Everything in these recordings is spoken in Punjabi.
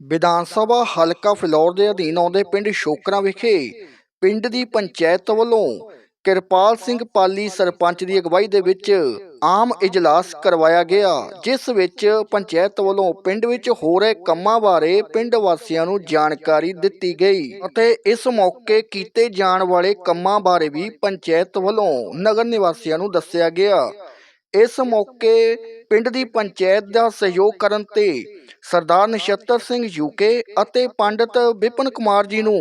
ਵਿਧਾਨ ਸਭਾ ਹਲਕਾ ਫਿਲੌਰ ਦੇ ਅਧੀਨ ਆਉਂਦੇ ਪਿੰਡ ਸ਼ੋਕਰਾਂ ਵਿਖੇ ਪਿੰਡ ਦੀ ਪੰਚਾਇਤ ਵੱਲੋਂ ਕਿਰਪਾਲ ਸਿੰਘ ਪਾਲੀ ਸਰਪੰਚ ਦੀ ਅਗਵਾਈ ਦੇ ਵਿੱਚ ਆਮ ਇਜਲਾਸ ਕਰਵਾਇਆ ਗਿਆ, ਜਿਸ ਵਿੱਚ ਪੰਚਾਇਤ ਵੱਲੋਂ ਪਿੰਡ ਵਿੱਚ ਹੋ ਰਹੇ ਕੰਮਾਂ ਬਾਰੇ ਪਿੰਡ ਵਾਸੀਆਂ ਨੂੰ ਜਾਣਕਾਰੀ ਦਿੱਤੀ ਗਈ ਅਤੇ ਇਸ ਮੌਕੇ ਕੀਤੇ ਜਾਣ ਵਾਲੇ ਕੰਮਾਂ ਬਾਰੇ ਵੀ ਪੰਚਾਇਤ ਵੱਲੋਂ ਨਗਰ ਨਿਵਾਸੀਆਂ ਨੂੰ ਦੱਸਿਆ ਗਿਆ। ਇਸ ਮੌਕੇ ਪਿੰਡ ਦੀ ਪੰਚਾਇਤ ਦਾ ਸਹਿਯੋਗ ਕਰਨ ਤੇ ਸਰਦਾਰ ਨਛੱਤਰ ਸਿੰਘ ਯੂਕੇ ਅਤੇ ਪੰਡਿਤ ਵਿਪਨ ਕੁਮਾਰ ਜੀ ਨੂੰ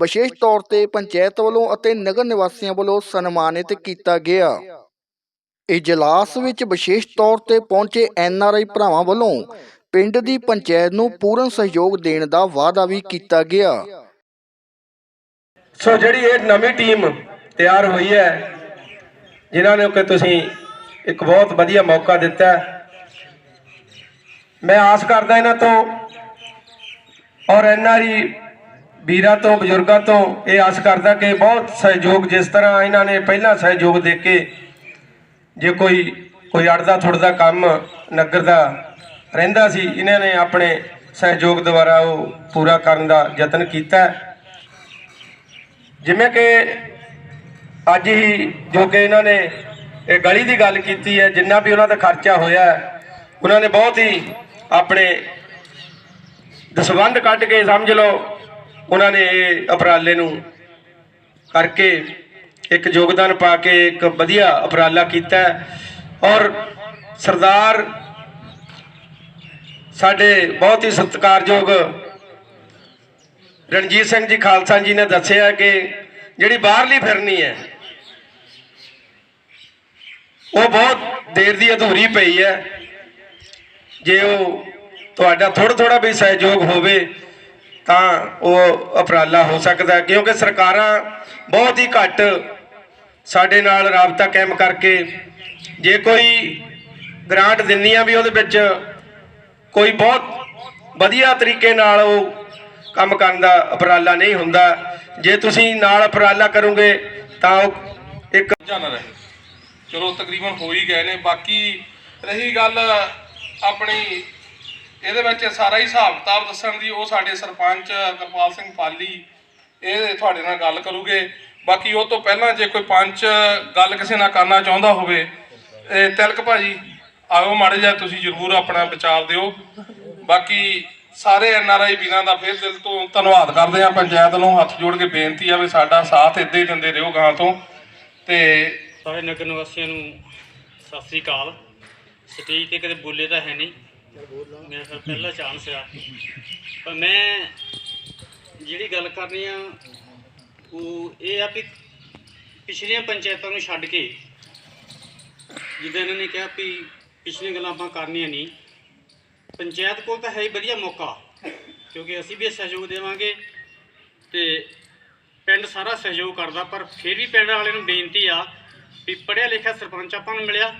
ਵਿਸ਼ੇਸ਼ ਤੌਰ ਤੇ ਪੰਚਾਇਤ ਵੱਲੋਂ ਅਤੇ ਨਗਰ ਨਿਵਾਸੀਆਂ ਵੱਲੋਂ ਸਨਮਾਨਿਤ ਕੀਤਾ ਗਿਆ। ਇਜਲਾਸ ਵਿੱਚ ਵਿਸ਼ੇਸ਼ ਤੌਰ ਤੇ ਪਹੁੰਚੇ ਐਨਆਰਆਈ ਭਰਾਵਾਂ ਵੱਲੋਂ ਪਿੰਡ ਦੀ ਪੰਚਾਇਤ ਨੂੰ ਪੂਰਨ ਸਹਿਯੋਗ ਦੇਣ ਦਾ ਵਾਅਦਾ ਵੀ ਕੀਤਾ ਗਿਆ। ਸੋ ਜਿਹੜੀ ਇਹ ਨਵੀਂ ਟੀਮ ਤਿਆਰ ਹੋਈ ਹੈ, ਜਿਨ੍ਹਾਂ ਨੇ ਕਿ ਤੁਸੀਂ ਇੱਕ ਬਹੁਤ ਵਧੀਆ ਮੌਕਾ ਦਿੱਤਾ ਮੈਂ ਆਸ ਕਰਦਾ ਇਹਨਾਂ ਤੋਂ ਔਰ ਐਨਆਰਈ ਵੀਰਾਂ ਤੋਂ, ਬਜ਼ੁਰਗਾਂ ਤੋਂ ਇਹ ਆਸ ਕਰਦਾ ਕਿ ਬਹੁਤ ਸਹਿਯੋਗ ਜਿਸ ਤਰ੍ਹਾਂ ਇਹਨਾਂ ਨੇ ਪਹਿਲਾਂ ਸਹਿਯੋਗ ਦੇ ਕੇ ਜੇ ਕੋਈ ਕੋਈ ਅੜਦਾ ਥੁੜਦਾ ਕੰਮ ਨਗਰ ਦਾ ਰਹਿੰਦਾ ਸੀ, ਇਹਨਾਂ ਨੇ ਆਪਣੇ ਸਹਿਯੋਗ ਦੁਆਰਾ ਉਹ ਪੂਰਾ ਕਰਨ ਦਾ ਯਤਨ ਕੀਤਾ। ਜਿਵੇਂ ਕਿ ਅੱਜ ਹੀ ਜੋ ਕਿ ਇਹਨਾਂ ਨੇ ਇਹ ਗਲੀ ਦੀ ਗੱਲ ਕੀਤੀ ਹੈ, ਜਿੰਨਾ ਵੀ ਉਹਨਾਂ ਦਾ ਖਰਚਾ ਹੋਇਆ, ਉਹਨਾਂ ਨੇ ਬਹੁਤ ਹੀ ਆਪਣੇ ਦਸਵੰਧ ਕੱਢ ਕੇ ਸਮਝ ਲਓ, ਉਹਨਾਂ ਨੇ ਇਹ ਉਪਰਾਲੇ ਨੂੰ ਕਰਕੇ ਇੱਕ ਯੋਗਦਾਨ ਪਾ ਕੇ ਇੱਕ ਵਧੀਆ ਉਪਰਾਲਾ ਕੀਤਾ ਔਰ ਸਰਦਾਰ ਸਾਡੇ ਬਹੁਤ ਹੀ ਸਤਿਕਾਰਯੋਗ ਰਣਜੀਤ ਸਿੰਘ ਜੀ ਖਾਲਸਾ ਜੀ ਨੇ ਦੱਸਿਆ ਕਿ ਜਿਹੜੀ ਬਾਹਰਲੀ ਫਿਰਨੀ ਹੈ, ਉਹ ਬਹੁਤ ਦੇਰ ਦੀ ਅਧੂਰੀ ਪਈ ਹੈ। ਜੇ ਉਹ ਤੁਹਾਡਾ ਥੋੜਾ ਥੋੜਾ ਵੀ ਸਹਿਯੋਗ ਹੋਵੇ, ਤਾਂ ਉਹ ਉਪਰਾਲਾ ਹੋ ਸਕਦਾ ਕਿਉਂਕਿ ਸਰਕਾਰਾਂ ਬਹੁਤ ਹੀ ਘੱਟ ਸਾਡੇ ਨਾਲ ਰਾਬਤਾ ਕਾਇਮ ਕਰਕੇ ਜੇ ਕੋਈ ਗ੍ਰਾਂਟ ਦਿੰਦੀਆਂ ਵੀ ਉਹਦੇ ਵਿੱਚ ਕੋਈ ਬਹੁਤ ਵਧੀਆ ਤਰੀਕੇ ਨਾਲ ਉਹ ਕੰਮ ਕਰਨ ਦਾ ਉਪਰਾਲਾ ਨਹੀਂ ਹੁੰਦਾ। ਜੇ ਤੁਸੀਂ ਨਾਲ ਉਪਰਾਲਾ ਕਰੋਗੇ, ਤਾਂ ਉਹ ਇੱਕ ਚੱਲ ਰਹੇ। ਚਲੋ ਤਕਰੀਬਨ ਹੋ ਹੀ ਗਏ ਨੇ। ਬਾਕੀ ਰਹੀ ਗੱਲ ਆਪਣੀ ਇਹਦੇ ਵਿੱਚ ਸਾਰਾ ਹੀ ਹਿਸਾਬ ਕਿਤਾਬ ਦੱਸਣ ਦੀ, ਉਹ ਸਾਡੇ ਸਰਪੰਚ ਕਿਰਪਾਲ ਸਿੰਘ ਪਾਲੀ, ਇਹ ਤੁਹਾਡੇ ਨਾਲ ਗੱਲ ਕਰੂਗੇ। ਬਾਕੀ ਉਹ ਤੋਂ ਪਹਿਲਾਂ ਜੇ ਕੋਈ ਪੰਚ ਗੱਲ ਕਿਸੇ ਨਾਲ ਕਰਨਾ ਚਾਹੁੰਦਾ ਹੋਵੇ, ਇਹ ਤਿਲਕ ਭਾਜੀ, ਆਓ ਮਾੜੇ ਜਿਹਾ ਤੁਸੀਂ ਜ਼ਰੂਰ ਆਪਣਾ ਵਿਚਾਰ ਦਿਓ। ਬਾਕੀ ਸਾਰੇ ਐਨ ਆਰ ਆਈ ਵੀਰਾਂ ਦਾ ਫਿਰ ਦਿਲ ਤੋਂ ਧੰਨਵਾਦ ਕਰਦੇ ਆ ਪੰਚਾਇਤ ਨੂੰ ਹੱਥ ਜੋੜ ਕੇ ਬੇਨਤੀ ਆ ਵੀ ਸਾਡਾ ਸਾਥ ਇੱਦਾਂ ਹੀ ਦਿੰਦੇ ਰਹੋ ਗਾਂ ਤੋਂ। ਤੇ ਸਾਰੇ ਨਗਰ ਨਿਵਾਸੀਆਂ ਨੂੰ ਸਤਿ ਸ੍ਰੀ ਅਕਾਲ। ਸਟੇਜ ਤੇ ਕਦੇ ਬੋਲੇ ਤਾਂ ਹੈ ਨਹੀਂ। ਮੇਰਾ ਫਿਰ ਪਹਿਲਾ ਚਾਂਸ ਆ। ਪਰ ਮੈਂ ਜਿਹੜੀ ਗੱਲ ਕਰਨੀ ਆ, ਉਹ ਇਹ ਆ ਵੀ ਪਿਛਲੀਆਂ ਪੰਚਾਇਤਾਂ ਨੂੰ ਛੱਡ ਕੇ ਜਿੱਦਾਂ ਇਹਨਾਂ ਨੇ ਕਿਹਾ ਵੀ ਪਿਛਲੀਆਂ ਗੱਲਾਂ ਆਪਾਂ ਕਰਨੀਆਂ ਨਹੀਂ। ਪੰਚਾਇਤ ਕੋਲ ਤਾਂ ਹੈ ਹੀ ਵਧੀਆ ਮੌਕਾ, ਕਿਉਂਕਿ ਅਸੀਂ ਵੀ ਸਹਿਯੋਗ ਦੇਵਾਂਗੇ ਤੇ ਪਿੰਡ ਸਾਰਾ ਸਹਿਯੋਗ ਕਰਦਾ, ਪਰ ਫਿਰ ਵੀ ਪਿੰਡ ਵਾਲਿਆਂ ਨੂੰ ਬੇਨਤੀ ਆ ਵੀ ਪੜ੍ਹਿਆ ਲਿਖਿਆ ਸਰਪੰਚ ਆਪਾਂ ਨੂੰ ਮਿਲਿਆ।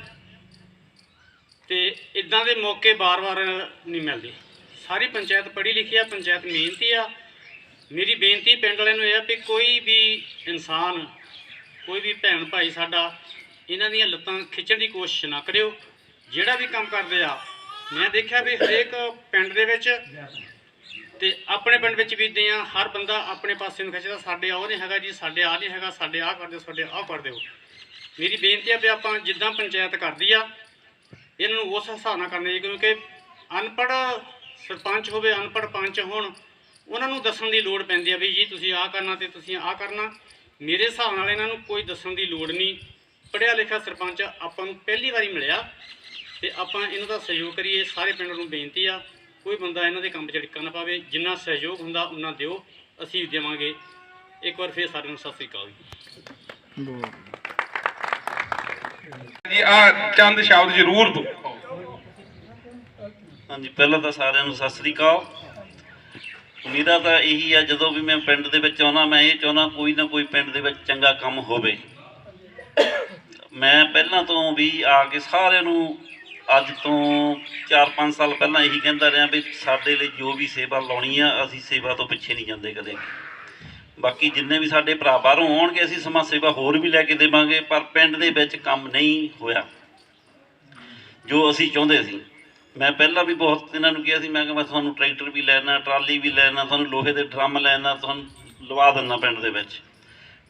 ਤੇ ਇਦਾਂ ਦੇ ਮੌਕੇ ਬਾਰ-ਬਾਰ ਨਹੀਂ ਮਿਲਦੇ। ਸਾਰੀ ਪੰਚਾਇਤ ਪੜ੍ਹੀ ਲਿਖੀ ਆ, ਪੰਚਾਇਤ ਮਿਹਨਤੀ ਆ। ਮੇਰੀ ਬੇਨਤੀ ਪਿੰਡ ਵਾਲਿਆਂ ਨੂੰ ਇਹ ਆ ਵੀ ਕੋਈ ਵੀ ਇਨਸਾਨ, ਕੋਈ ਵੀ ਭੈਣ ਭਾਈ ਸਾਡਾ, ਇਹਨਾਂ ਦੀਆਂ ਲੱਤਾਂ ਖਿੱਚਣ ਦੀ ਕੋਸ਼ਿਸ਼ ਨਾ ਕਰਿਓ। ਜਿਹੜਾ ਵੀ ਕੰਮ ਕਰਦੇ ਆ, ਮੈਂ ਦੇਖਿਆ ਵੀ ਹਰੇਕ ਪਿੰਡ ਦੇ ਵਿੱਚ ਤੇ ਆਪਣੇ ਪਿੰਡ ਵਿੱਚ ਵੀ ਇੱਦਾਂ ਹਰ ਬੰਦਾ ਆਪਣੇ ਪਾਸੇ ਨੂੰ ਖਿੱਚਦਾ, ਸਾਡੇ ਆਹ ਨਹੀਂ ਹੈਗਾ ਜੀ, ਸਾਡੇ ਆਹ ਨਹੀਂ ਹੈਗਾ, ਸਾਡੇ ਆਹ ਕਰ ਦਿਓ, ਸਾਡੇ ਆਹ ਕਰ ਦਿਓ। ਮੇਰੀ ਬੇਨਤੀ ਆ ਵੀ ਆਪਾਂ ਜਿੱਦਾਂ ਪੰਚਾਇਤ ਕਰਦੀ ਆ ਇਹਨਾਂ ਨੂੰ ਉਸ ਹਿਸਾਬ ਨਾਲ ਕਰਨਾ ਚਾਹੀਦੀ ਕਿਉਂਕਿ ਅਨਪੜ੍ਹ ਸਰਪੰਚ ਹੋਵੇ, ਅਨਪੜ੍ਹ ਪੰਚ ਹੋਣ, ਉਹਨਾਂ ਨੂੰ ਦੱਸਣ ਦੀ ਲੋੜ ਪੈਂਦੀ ਆ ਵੀ ਜੀ ਤੁਸੀਂ ਆਹ ਕਰਨਾ ਤੇ ਤੁਸੀਂ ਆਹ ਕਰਨਾ। ਮੇਰੇ ਹਿਸਾਬ ਨਾਲ ਇਹਨਾਂ ਨੂੰ ਕੋਈ ਦੱਸਣ ਦੀ ਲੋੜ ਨਹੀਂ। ਪੜ੍ਹਿਆ ਲਿਖਿਆ ਸਰਪੰਚ ਆਪਾਂ ਨੂੰ ਪਹਿਲੀ ਵਾਰੀ ਮਿਲਿਆ ਤੇ ਆਪਾਂ ਇਹਨਾਂ ਦਾ ਸਹਿਯੋਗ ਕਰੀਏ। ਸਾਰੇ ਪਿੰਡ ਨੂੰ ਬੇਨਤੀ ਆ, ਕੋਈ ਬੰਦਾ ਇਹਨਾਂ ਦੇ ਕੰਮ 'ਚ ਡਿੱਕਾ ਨਾ ਪਾਵੇ। ਜਿੰਨਾ ਸਹਿਯੋਗ ਹੁੰਦਾ ਉਹਨਾਂ ਦਿਓ, ਅਸੀਂ ਦੇਵਾਂਗੇ। ਇੱਕ ਵਾਰ ਫੇਰ ਸਾਰਿਆਂ ਨੂੰ ਸਤਿ ਸ੍ਰੀ ਅਕਾਲ ਜੀ। ਜੀ ਆ ਚੰਦ ਸ਼ਬਦ ਜ਼ਰੂਰ ਦੋ। ਹਾਂਜੀ, ਪਹਿਲਾਂ ਤਾਂ ਸਾਰਿਆਂ ਨੂੰ ਸਤਿ ਸ੍ਰੀ ਅਕਾਲ। ਮੇਰਾ ਤਾਂ ਇਹੀ ਆ, ਜਦੋਂ ਵੀ ਮੈਂ ਪਿੰਡ ਦੇ ਵਿੱਚ ਆਉਣਾ, ਮੈਂ ਇਹ ਚਾਹੁੰਦਾ ਕੋਈ ਨਾ ਕੋਈ ਪਿੰਡ ਦੇ ਵਿੱਚ ਚੰਗਾ ਕੰਮ ਹੋਵੇ। ਮੈਂ ਪਹਿਲਾਂ ਤੋਂ ਵੀ ਆ ਕੇ ਸਾਰਿਆਂ ਨੂੰ ਅੱਜ ਤੋਂ 4-5 ਸਾਲ ਪਹਿਲਾਂ ਇਹੀ ਕਹਿੰਦਾ ਰਿਹਾ ਵੀ ਸਾਡੇ ਲਈ ਜੋ ਵੀ ਸੇਵਾ ਲਾਉਣੀ ਆ, ਅਸੀਂ ਸੇਵਾ ਤੋਂ ਪਿੱਛੇ ਨਹੀਂ ਜਾਂਦੇ ਕਦੇ। ਬਾਕੀ ਜਿੰਨੇ ਵੀ ਸਾਡੇ ਭਰਾ ਬਾਹਰੋਂ ਆਉਣਗੇ, ਅਸੀਂ ਸਮਾਜ ਸੇਵਾ ਹੋਰ ਵੀ ਲੈ ਕੇ ਦੇਵਾਂਗੇ, ਪਰ ਪਿੰਡ ਦੇ ਵਿੱਚ ਕੰਮ ਨਹੀਂ ਹੋਇਆ। ਜੋ ਅਸੀਂ ਚਾਹੁੰਦੇ ਸੀ। ਮੈਂ ਪਹਿਲਾਂ ਵੀ ਬਹੁਤ ਇਹਨਾਂ ਨੂੰ ਕਿਹਾ ਸੀ, ਮੈਂ ਕਿਹਾ ਮੈਂ ਤੁਹਾਨੂੰ ਟਰੈਕਟਰ ਵੀ ਲੈਣਾ, ਟਰਾਲੀ ਵੀ ਲੈਣਾ, ਤੁਹਾਨੂੰ ਲੋਹੇ ਦੇ ਡਰਮ ਲੈਣਾ, ਤੁਹਾਨੂੰ ਲਵਾ ਦਿੰਦਾ ਪਿੰਡ ਦੇ ਵਿੱਚ।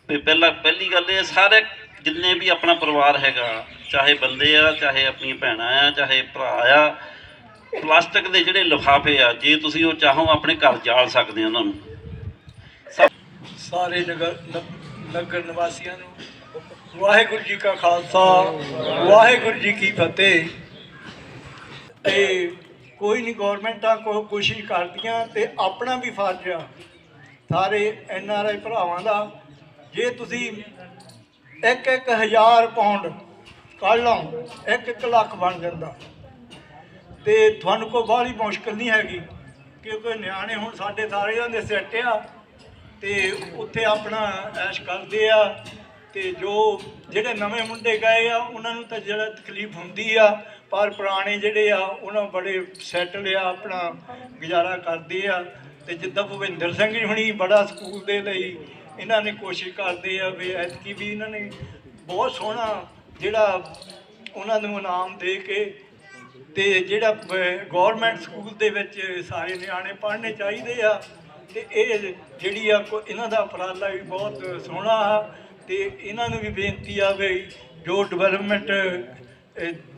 ਵੀ ਪਹਿਲਾਂ, ਪਹਿਲੀ ਗੱਲ ਇਹ, ਸਾਰੇ ਜਿੰਨੇ ਵੀ ਆਪਣਾ ਪਰਿਵਾਰ ਹੈਗਾ, ਚਾਹੇ ਬੰਦੇ ਆ, ਚਾਹੇ ਆਪਣੀਆਂ ਭੈਣਾਂ ਆ, ਚਾਹੇ ਭਰਾ ਆ, ਪਲਾਸਟਿਕ ਦੇ ਜਿਹੜੇ ਲਿਫਾਫੇ ਆ, ਜੇ ਤੁਸੀਂ ਉਹ ਚਾਹੋ, ਆਪਣੇ ਘਰ ਜਾਲ ਸਕਦੇ ਆ ਉਹਨਾਂ ਨੂੰ। ਸਾਰੇ ਨਗਰ ਨ- ਨਗਰ ਨਿਵਾਸੀਆਂ ਨੂੰ ਵਾਹਿਗੁਰੂ ਜੀ ਕਾ ਖਾਲਸਾ, ਵਾਹਿਗੁਰੂ ਜੀ ਕੀ ਫਤਿਹ। ਇਹ ਕੋਈ ਨਹੀਂ ਗਵਰਨਮੈਂਟਾਂ ਕੋ ਕੋਸ਼ਿਸ਼ ਕਰਦੀਆਂ ਤੇ ਆਪਣਾ ਵੀ ਫਰਜ਼ ਆ, ਸਾਰੇ ਐਨ ਆਰ ਆਈ ਭਰਾਵਾਂ ਦਾ। ਜੇ ਤੁਸੀਂ ਇੱਕ ਇੱਕ ਹਜ਼ਾਰ ਪਾਉਂਡ ਕੱਢ ਲਓ ਇੱਕ ਇੱਕ ਲੱਖ ਬਣ ਜਾਂਦਾ। ਤੇ ਤੁਹਾਨੂੰ ਕੋਈ ਬਾਹਲੀ ਮੁਸ਼ਕਲ ਨਹੀਂ ਹੈਗੀ, ਕਿਉਂਕਿ ਨਿਆਣੇ ਹੁਣ ਸਾਡੇ ਸਾਰਿਆਂ ਦੇ ਸੈੱਟ ਆ। ਤੇ ਉੱਥੇ ਆਪਣਾ ਐਸ਼ ਕਰਦੇ ਆ ਤੇ ਜੋ ਜਿਹੜੇ ਨਵੇਂ ਮੁੰਡੇ ਗਏ ਆ, ਉਹਨਾਂ ਨੂੰ ਤਾਂ ਜਿਹੜਾ ਤਕਲੀਫ ਹੁੰਦੀ ਆ, ਪਰ ਪੁਰਾਣੇ ਜਿਹੜੇ ਆ, ਉਹਨਾਂ ਬੜੇ ਸੈਟਲ ਆ, ਆਪਣਾ ਗੁਜ਼ਾਰਾ ਕਰਦੇ ਆ। ਤੇ ਜਿੱਦਾਂ ਭੁਪਿੰਦਰ ਸਿੰਘ ਜੀ ਹੁਣੀ ਬੜਾ ਸਕੂਲ ਦੇ ਲਈ ਇਹਨਾਂ ਨੇ ਕੋਸ਼ਿਸ਼ ਕਰਦੇ ਆ ਵੀ ਐਤਕੀ ਵੀ ਇਹਨਾਂ ਨੇ ਬਹੁਤ ਸੋਹਣਾ ਜਿਹੜਾ ਉਹਨਾਂ ਨੂੰ ਇਨਾਮ ਦੇ ਕੇ ਤੇ ਜਿਹੜਾ ਗਵਰਨਮੈਂਟ ਸਕੂਲ ਦੇ ਵਿੱਚ ਸਾਰੇ ਨਿਆਣੇ ਪੜ੍ਹਨੇ ਚਾਹੀਦੇ ਆ। ਤੇ ਇਹ ਜਿਹੜੀ ਆ ਕੋ- ਇਹਨਾਂ ਦਾ ਉਪਰਾਲਾ ਵੀ ਬਹੁਤ ਸੋਹਣਾ ਆ ਤੇ ਇਹਨਾਂ ਨੂੰ ਵੀ ਬੇਨਤੀ ਆ ਵੀ ਜੋ ਡਿਵੈਲਪਮੈਂਟ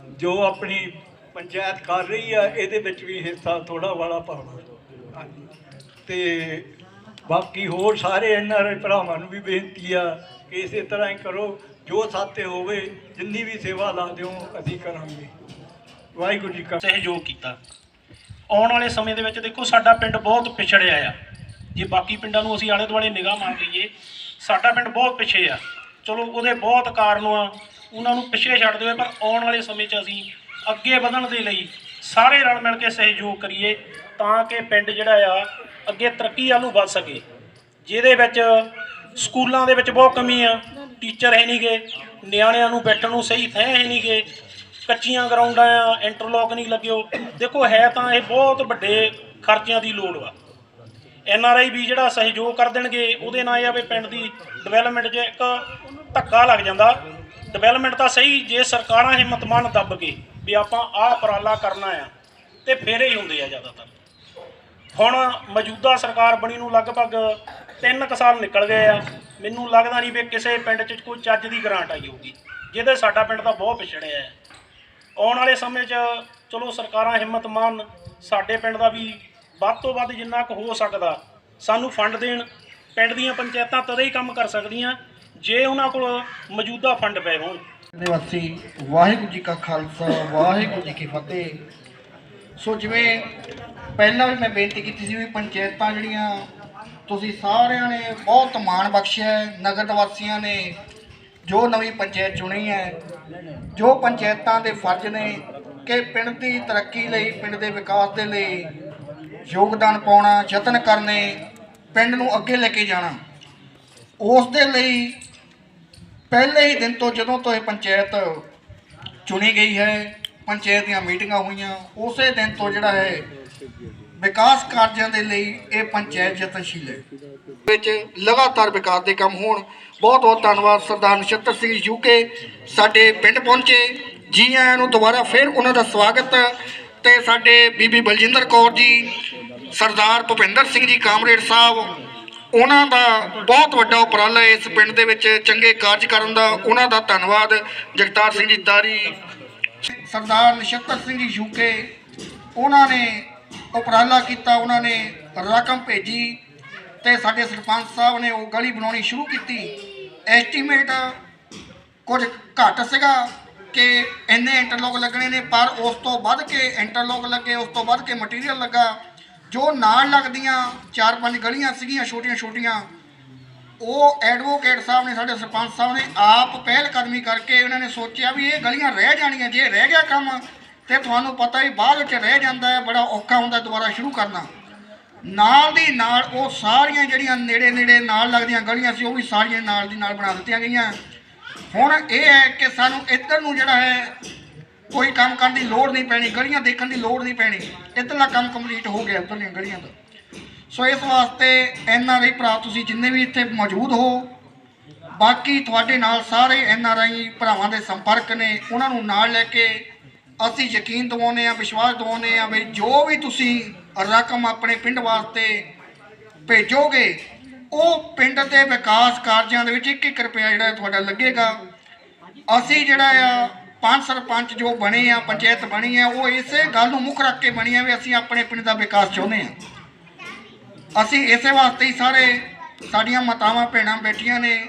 ਜੋ ਆਪਣੀ ਪੰਚਾਇਤ ਕਰ ਰਹੀ ਆ, ਇਹਦੇ ਵਿੱਚ ਵੀ ਹਿੱਸਾ ਥੋੜਾ ਵਾਲਾ ਪਾਉਣਾ। ਹਾਂਜੀ। ਤੇ ਬਾਕੀ ਹੋਰ ਸਾਰੇ ਐਨ ਭਰਾਵਾਂ ਨੂੰ ਵੀ ਬੇਨਤੀ ਆ ਕਿ ਇਸੇ ਤਰ੍ਹਾਂ ਹੀ ਕਰੋ। ਜੋ ਸਾਥੇ ਹੋਵੇ, ਜਿੰਨੀ ਵੀ ਸੇਵਾ ਲਾ ਦਿਓ, ਅਸੀਂ ਕਰਾਂਗੇ। ਵਾਹਿਗੁਰੂ ਜੀ ਕਾ ਸਹਿਯੋਗ ਕੀਤਾ। ਆਉਣ ਵਾਲੇ ਸਮੇਂ ਦੇ ਵਿੱਚ ਦੇਖੋ, ਸਾਡਾ ਪਿੰਡ ਬਹੁਤ ਪਿਛੜਿਆ ਆ। ਜੇ ਬਾਕੀ ਪਿੰਡਾਂ ਨੂੰ ਅਸੀਂ ਆਲੇ ਦੁਆਲੇ ਨਿਗਾਹ ਮਾਰ ਲਈਏ, ਸਾਡਾ ਪਿੰਡ ਬਹੁਤ ਪਿੱਛੇ ਆ। ਚਲੋ, ਉਹਦੇ ਬਹੁਤ ਕਾਰਨ ਆ। ਉਹਨਾਂ ਨੂੰ ਪਿੱਛੇ ਛੱਡ ਦਿਓ ਪਰ ਆਉਣ ਵਾਲੇ ਸਮੇਂ 'ਚ ਅਸੀਂ ਅੱਗੇ ਵਧਣ ਦੇ ਲਈ ਸਾਰੇ ਰਲ ਮਿਲ ਕੇ ਸਹਿਯੋਗ ਕਰੀਏ ਤਾਂ ਕਿ ਪਿੰਡ ਜਿਹੜਾ ਆ, ਅੱਗੇ ਤਰੱਕੀ ਵੱਲ ਨੂੰ ਵੱਧ ਸਕੇ। ਜਿਹਦੇ ਵਿੱਚ ਸਕੂਲਾਂ ਦੇ ਵਿੱਚ ਬਹੁਤ ਕਮੀ ਆ। ਟੀਚਰ ਹੈ ਨਹੀਂਗੇ, ਨਿਆਣਿਆਂ ਨੂੰ ਬੈਠਣ ਨੂੰ ਸਹੀ ਥਾਂ ਹੈ ਨਹੀਂਗੇ, ਕੱਚੀਆਂ ਗਰਾਊਂਡਾਂ ਆ, ਇੰਟਰਲੋਕ ਨਹੀਂ ਲੱਗਿਓ। ਦੇਖੋ, ਹੈ ਤਾਂ ਇਹ ਬਹੁਤ ਵੱਡੇ ਖਰਚਿਆਂ ਦੀ ਲੋੜ ਵਾ। ਐਨ ਆਰ ਆਈ ਵੀ ਜਿਹੜਾ ਸਹਿਯੋਗ ਕਰ ਦੇਣਗੇ, ਉਹਦੇ ਨਾਲ ਇਹ ਆ ਵੀ ਪਿੰਡ ਦੀ ਡਿਵੈਲਪਮੈਂਟ 'ਚ ਇੱਕ ਧੱਕਾ ਲੱਗ ਜਾਂਦਾ। ਡਿਵੈਲਪਮੈਂਟ ਤਾਂ ਸਹੀ, ਜੇ ਸਰਕਾਰਾਂ ਹਿੰਮਤ ਮੰਨ ਦੱਬ ਕੇ ਵੀ ਆਪਾਂ ਆਹ ਉਪਰਾਲਾ ਕਰਨਾ ਆ, ਤੇ ਫੇਰ ਹੀ ਹੁੰਦੇ ਆ ਜ਼ਿਆਦਾਤਰ। ਹੁਣ ਮੌਜੂਦਾ ਸਰਕਾਰ ਬਣੀ ਨੂੰ ਲਗਭਗ 3 ਕੁ ਸਾਲ ਨਿਕਲ ਗਏ ਆ। ਮੈਨੂੰ ਲੱਗਦਾ ਨਹੀਂ ਵੀ ਕਿਸੇ ਪਿੰਡ 'ਚ ਕੋਈ ਚੱਜ ਦੀ ਗ੍ਰਾਂਟ ਆਈ ਹੋਊਗੀ, ਜਿਹਦੇ ਸਾਡਾ ਪਿੰਡ ਤਾਂ ਬਹੁਤ ਪਿਛੜਿਆ ਹੈ ਆਉਣ ਵਾਲੇ ਸਮੇਂ 'ਚ ਚਲੋ ਸਰਕਾਰਾਂ ਹਿੰਮਤ ਮਾਨ, ਸਾਡੇ ਪਿੰਡ ਦਾ ਵੀ ਵੱਧ ਤੋਂ ਵੱਧ ਜਿੰਨਾ ਕੁ ਹੋ ਸਕਦਾ, ਸਾਨੂੰ ਫੰਡ ਦੇਣ। ਪਿੰਡ ਦੀਆਂ ਪੰਚਾਇਤਾਂ ਤਦੇ ਹੀ ਕੰਮ ਕਰ ਸਕਦੀਆਂ, ਜੇ ਉਹਨਾਂ ਕੋਲ ਮੌਜੂਦਾ ਫੰਡ ਪਏ ਹੋਣ। ਨਿਵਾਸੀ, ਵਾਹਿਗੁਰੂ ਜੀ ਕਾ ਖਾਲਸਾ, ਵਾਹਿਗੁਰੂ ਜੀ ਕੀ ਫਤਿਹ। ਸੋ ਜਿਵੇਂ ਪਹਿਲਾਂ ਵੀ ਮੈਂ ਬੇਨਤੀ ਕੀਤੀ ਸੀ ਵੀ ਪੰਚਾਇਤਾਂ ਜਿਹੜੀਆਂ, ਤੁਸੀਂ ਸਾਰਿਆਂ ਨੇ ਬਹੁਤ ਮਾਣ ਬਖਸ਼ਿਆ ਨਗਰ ਨਿਵਾਸੀਆਂ ਨੇ, ਜੋ ਨਵੀਂ ਪੰਚਾਇਤ ਚੁਣੀ ਹੈ, ਜੋ ਪੰਚਾਇਤਾਂ ਦੇ ਫਰਜ਼ ਨੇ ਕਿ ਪਿੰਡ ਦੀ ਤਰੱਕੀ ਲਈ, ਪਿੰਡ ਦੇ ਵਿਕਾਸ ਦੇ ਲਈ ਯੋਗਦਾਨ ਪਾਉਣਾ, ਯਤਨ ਕਰਨੇ, ਪਿੰਡ ਨੂੰ ਅੱਗੇ ਲੈ ਕੇ ਜਾਣਾ। ਉਸ ਦੇ ਲਈ ਪਹਿਲੇ ਹੀ ਦਿਨ ਤੋਂ ਜਦੋਂ ਤੋਂ ਇਹ ਪੰਚਾਇਤ ਚੁਣੀ ਗਈ ਹੈ, ਪੰਚਾਇਤ ਦੀਆਂ ਮੀਟਿੰਗਾਂ ਹੋਈਆਂ, ਉਸੇ ਦਿਨ ਤੋਂ ਜਿਹੜਾ ਹੈ, ਵਿਕਾਸ ਕਾਰਜਾਂ ਦੇ ਲਈ ਇਹ ਪੰਚਾਇਤ ਯਤਨਸ਼ੀਲ ਹੈ। ਵਿੱਚ ਲਗਾਤਾਰ ਵਿਕਾਸ ਦੇ ਕੰਮ ਹੋਣ। ਬਹੁਤ ਬਹੁਤ ਧੰਨਵਾਦ ਸਰਦਾਰ ਨਛੱਤਰ ਸਿੰਘ ਯੂਕੇ ਸਾਡੇ ਪਿੰਡ ਪਹੁੰਚੇ। ਜੀ ਆਇਆਂ ਨੂੰ ਦੁਬਾਰਾ ਫਿਰ ਉਹਨਾਂ ਦਾ ਸਵਾਗਤ। ਤੇ ਸਾਡੇ ਬੀਬੀ ਬਲਜਿੰਦਰ ਕੌਰ ਜੀ, ਸਰਦਾਰ ਭੁਪਿੰਦਰ ਸਿੰਘ ਜੀ ਕਾਮਰੇਡ ਸਾਹਿਬ, ਉਹਨਾਂ ਦਾ ਬਹੁਤ ਵੱਡਾ ਉਪਰਾਲਾ ਇਸ ਪਿੰਡ ਦੇ ਵਿੱਚ ਚੰਗੇ ਕਾਰਜ ਕਰਨ ਦਾ, ਉਹਨਾਂ ਦਾ ਧੰਨਵਾਦ। ਜਗਤਾਰ ਸਿੰਘ ਜੀ ਤਾਰੀ, ਸਰਦਾਰ ਨਛੱਤਰ ਸਿੰਘ ਜੀ ਯੂਕੇ, ਉਹਨਾਂ ਨੇ ਉਪਰਾਲਾ ਕੀਤਾ, ਉਹਨਾਂ ਨੇ ਰਕਮ ਭੇਜੀ ਤੇ ਸਾਡੇ ਸਰਪੰਚ ਸਾਹਿਬ ਨੇ ਉਹ ਗਲੀ ਬਣਾਉਣੀ ਸ਼ੁਰੂ ਕੀਤੀ। ਐਸਟੀਮੇਟ ਕੁਝ ਘੱਟ ਸੀਗਾ। ਕਿ ਇੰਨੇ ਇੰਟਰਲੋਕ ਲੱਗਣੇ ਨੇ, ਪਰ ਉਸ ਤੋਂ ਵੱਧ ਕੇ ਇੰਟਰਲੋਕ ਲੱਗੇ, ਉਸ ਤੋਂ ਵੱਧ ਕੇ ਮਟੀਰੀਅਲ ਲੱਗਾ, ਜੋ ਨਾਲ ਲੱਗਦੀਆਂ ਚਾਰ ਪੰਜ ਗਲੀਆਂ ਸੀਗੀਆਂ, ਛੋਟੀਆਂ ਛੋਟੀਆਂ, ਉਹ ਐਡਵੋਕੇਟ ਸਾਹਿਬ ਨੇ, ਸਾਡੇ ਸਰਪੰਚ ਸਾਹਿਬ ਨੇ ਆਪ ਪਹਿਲ ਕਦਮੀ ਕਰਕੇ ਉਹਨਾਂ ਨੇ ਸੋਚਿਆ ਵੀ ਇਹ ਗਲੀਆਂ ਰਹਿ ਜਾਣੀਆਂ, ਜੇ ਰਹਿ ਗਿਆ ਕੰਮ, ਤੇ ਤੁਹਾਨੂੰ ਪਤਾ ਹੀ ਬਾਅਦ ਵਿੱਚ ਰਹਿ ਜਾਂਦਾ ਹੈ, ਬੜਾ ਔਖਾ ਹੁੰਦਾ ਦੁਬਾਰਾ ਸ਼ੁਰੂ ਕਰਨਾ। ਨਾਲ ਦੀ ਨਾਲ ਉਹ ਸਾਰੀਆਂ ਜਿਹੜੀਆਂ ਨੇੜੇ ਨੇੜੇ ਨਾਲ ਲੱਗਦੀਆਂ ਗਲੀਆਂ ਸੀ, ਉਹ ਵੀ ਸਾਰੀਆਂ ਨਾਲ ਦੀ ਨਾਲ ਬਣਾ ਦਿੱਤੀਆਂ ਗਈਆਂ। ਹੁਣ ਇਹ ਹੈ ਕਿ ਸਾਨੂੰ ਇੱਧਰ ਨੂੰ ਜਿਹੜਾ ਹੈ, ਕੋਈ ਕੰਮ ਕਰਨ ਦੀ ਲੋੜ ਨਹੀਂ ਪੈਣੀ, ਗਲੀਆਂ ਦੇਖਣ ਦੀ ਲੋੜ ਨਹੀਂ ਪੈਣੀ। ਇੱਧਰਲਾ ਕੰਮ ਕੰਪਲੀਟ ਹੋ ਗਿਆ, ਉੱਧਰਲੀਆਂ ਗਲੀਆਂ ਦਾ। ਸੋ ਇਸ ਵਾਸਤੇ ਐਨ ਆਰ ਆਈ ਭਰਾ, ਤੁਸੀਂ ਜਿੰਨੇ ਵੀ ਇੱਥੇ ਮੌਜੂਦ ਹੋ, ਬਾਕੀ ਤੁਹਾਡੇ ਨਾਲ ਸਾਰੇ ਐਨ ਆਰ ਆਈ ਭਰਾਵਾਂ ਦੇ ਸੰਪਰਕ ਨੇ, ਉਹਨਾਂ ਨੂੰ ਨਾਲ ਲੈ ਕੇ ਅਸੀਂ ਯਕੀਨ ਦਿਵਾਉਂਦੇ ਆ ਵਿਸ਼ਵਾਸ ਦਿਵਾਉਂਦੇ ਆ ਵੀ ਜੋ ਵੀ ਤੁਸੀਂ ਰਕਮ ਆਪਣੇ ਪਿੰਡ ਵਾਸਤੇ ਭੇਜੋਗੇ ਉਹ ਪਿੰਡ ਦੇ ਵਿਕਾਸ ਕਾਰਜਾਂ ਦੇ ਵਿੱਚ ਇੱਕ ਇੱਕ ਰੁਪਇਆ ਜਿਹੜਾ ਤੁਹਾਡਾ ਲੱਗੇਗਾ। ਅਸੀਂ ਜਿਹੜਾ ਆ, ਪੰਜ ਸਰਪੰਚ ਜੋ ਬਣੇ ਆ, ਪੰਚਾਇਤ ਬਣੀ ਆ, ਉਹ ਇਸੇ ਗੱਲ ਨੂੰ ਮੁੱਖ ਰੱਖ ਕੇ ਬਣੀ ਆ ਵੀ ਅਸੀਂ ਆਪਣੇ ਪਿੰਡ ਦਾ ਵਿਕਾਸ ਚਾਹੁੰਦੇ ਆ। ਅਸੀਂ ਇਸੇ ਵਾਸਤੇ ਹੀ ਸਾਰੇ ਸਾਡੀਆਂ ਮਾਤਾਵਾਂ, ਭੈਣਾਂ ਬੈਠੀਆਂ ਨੇ,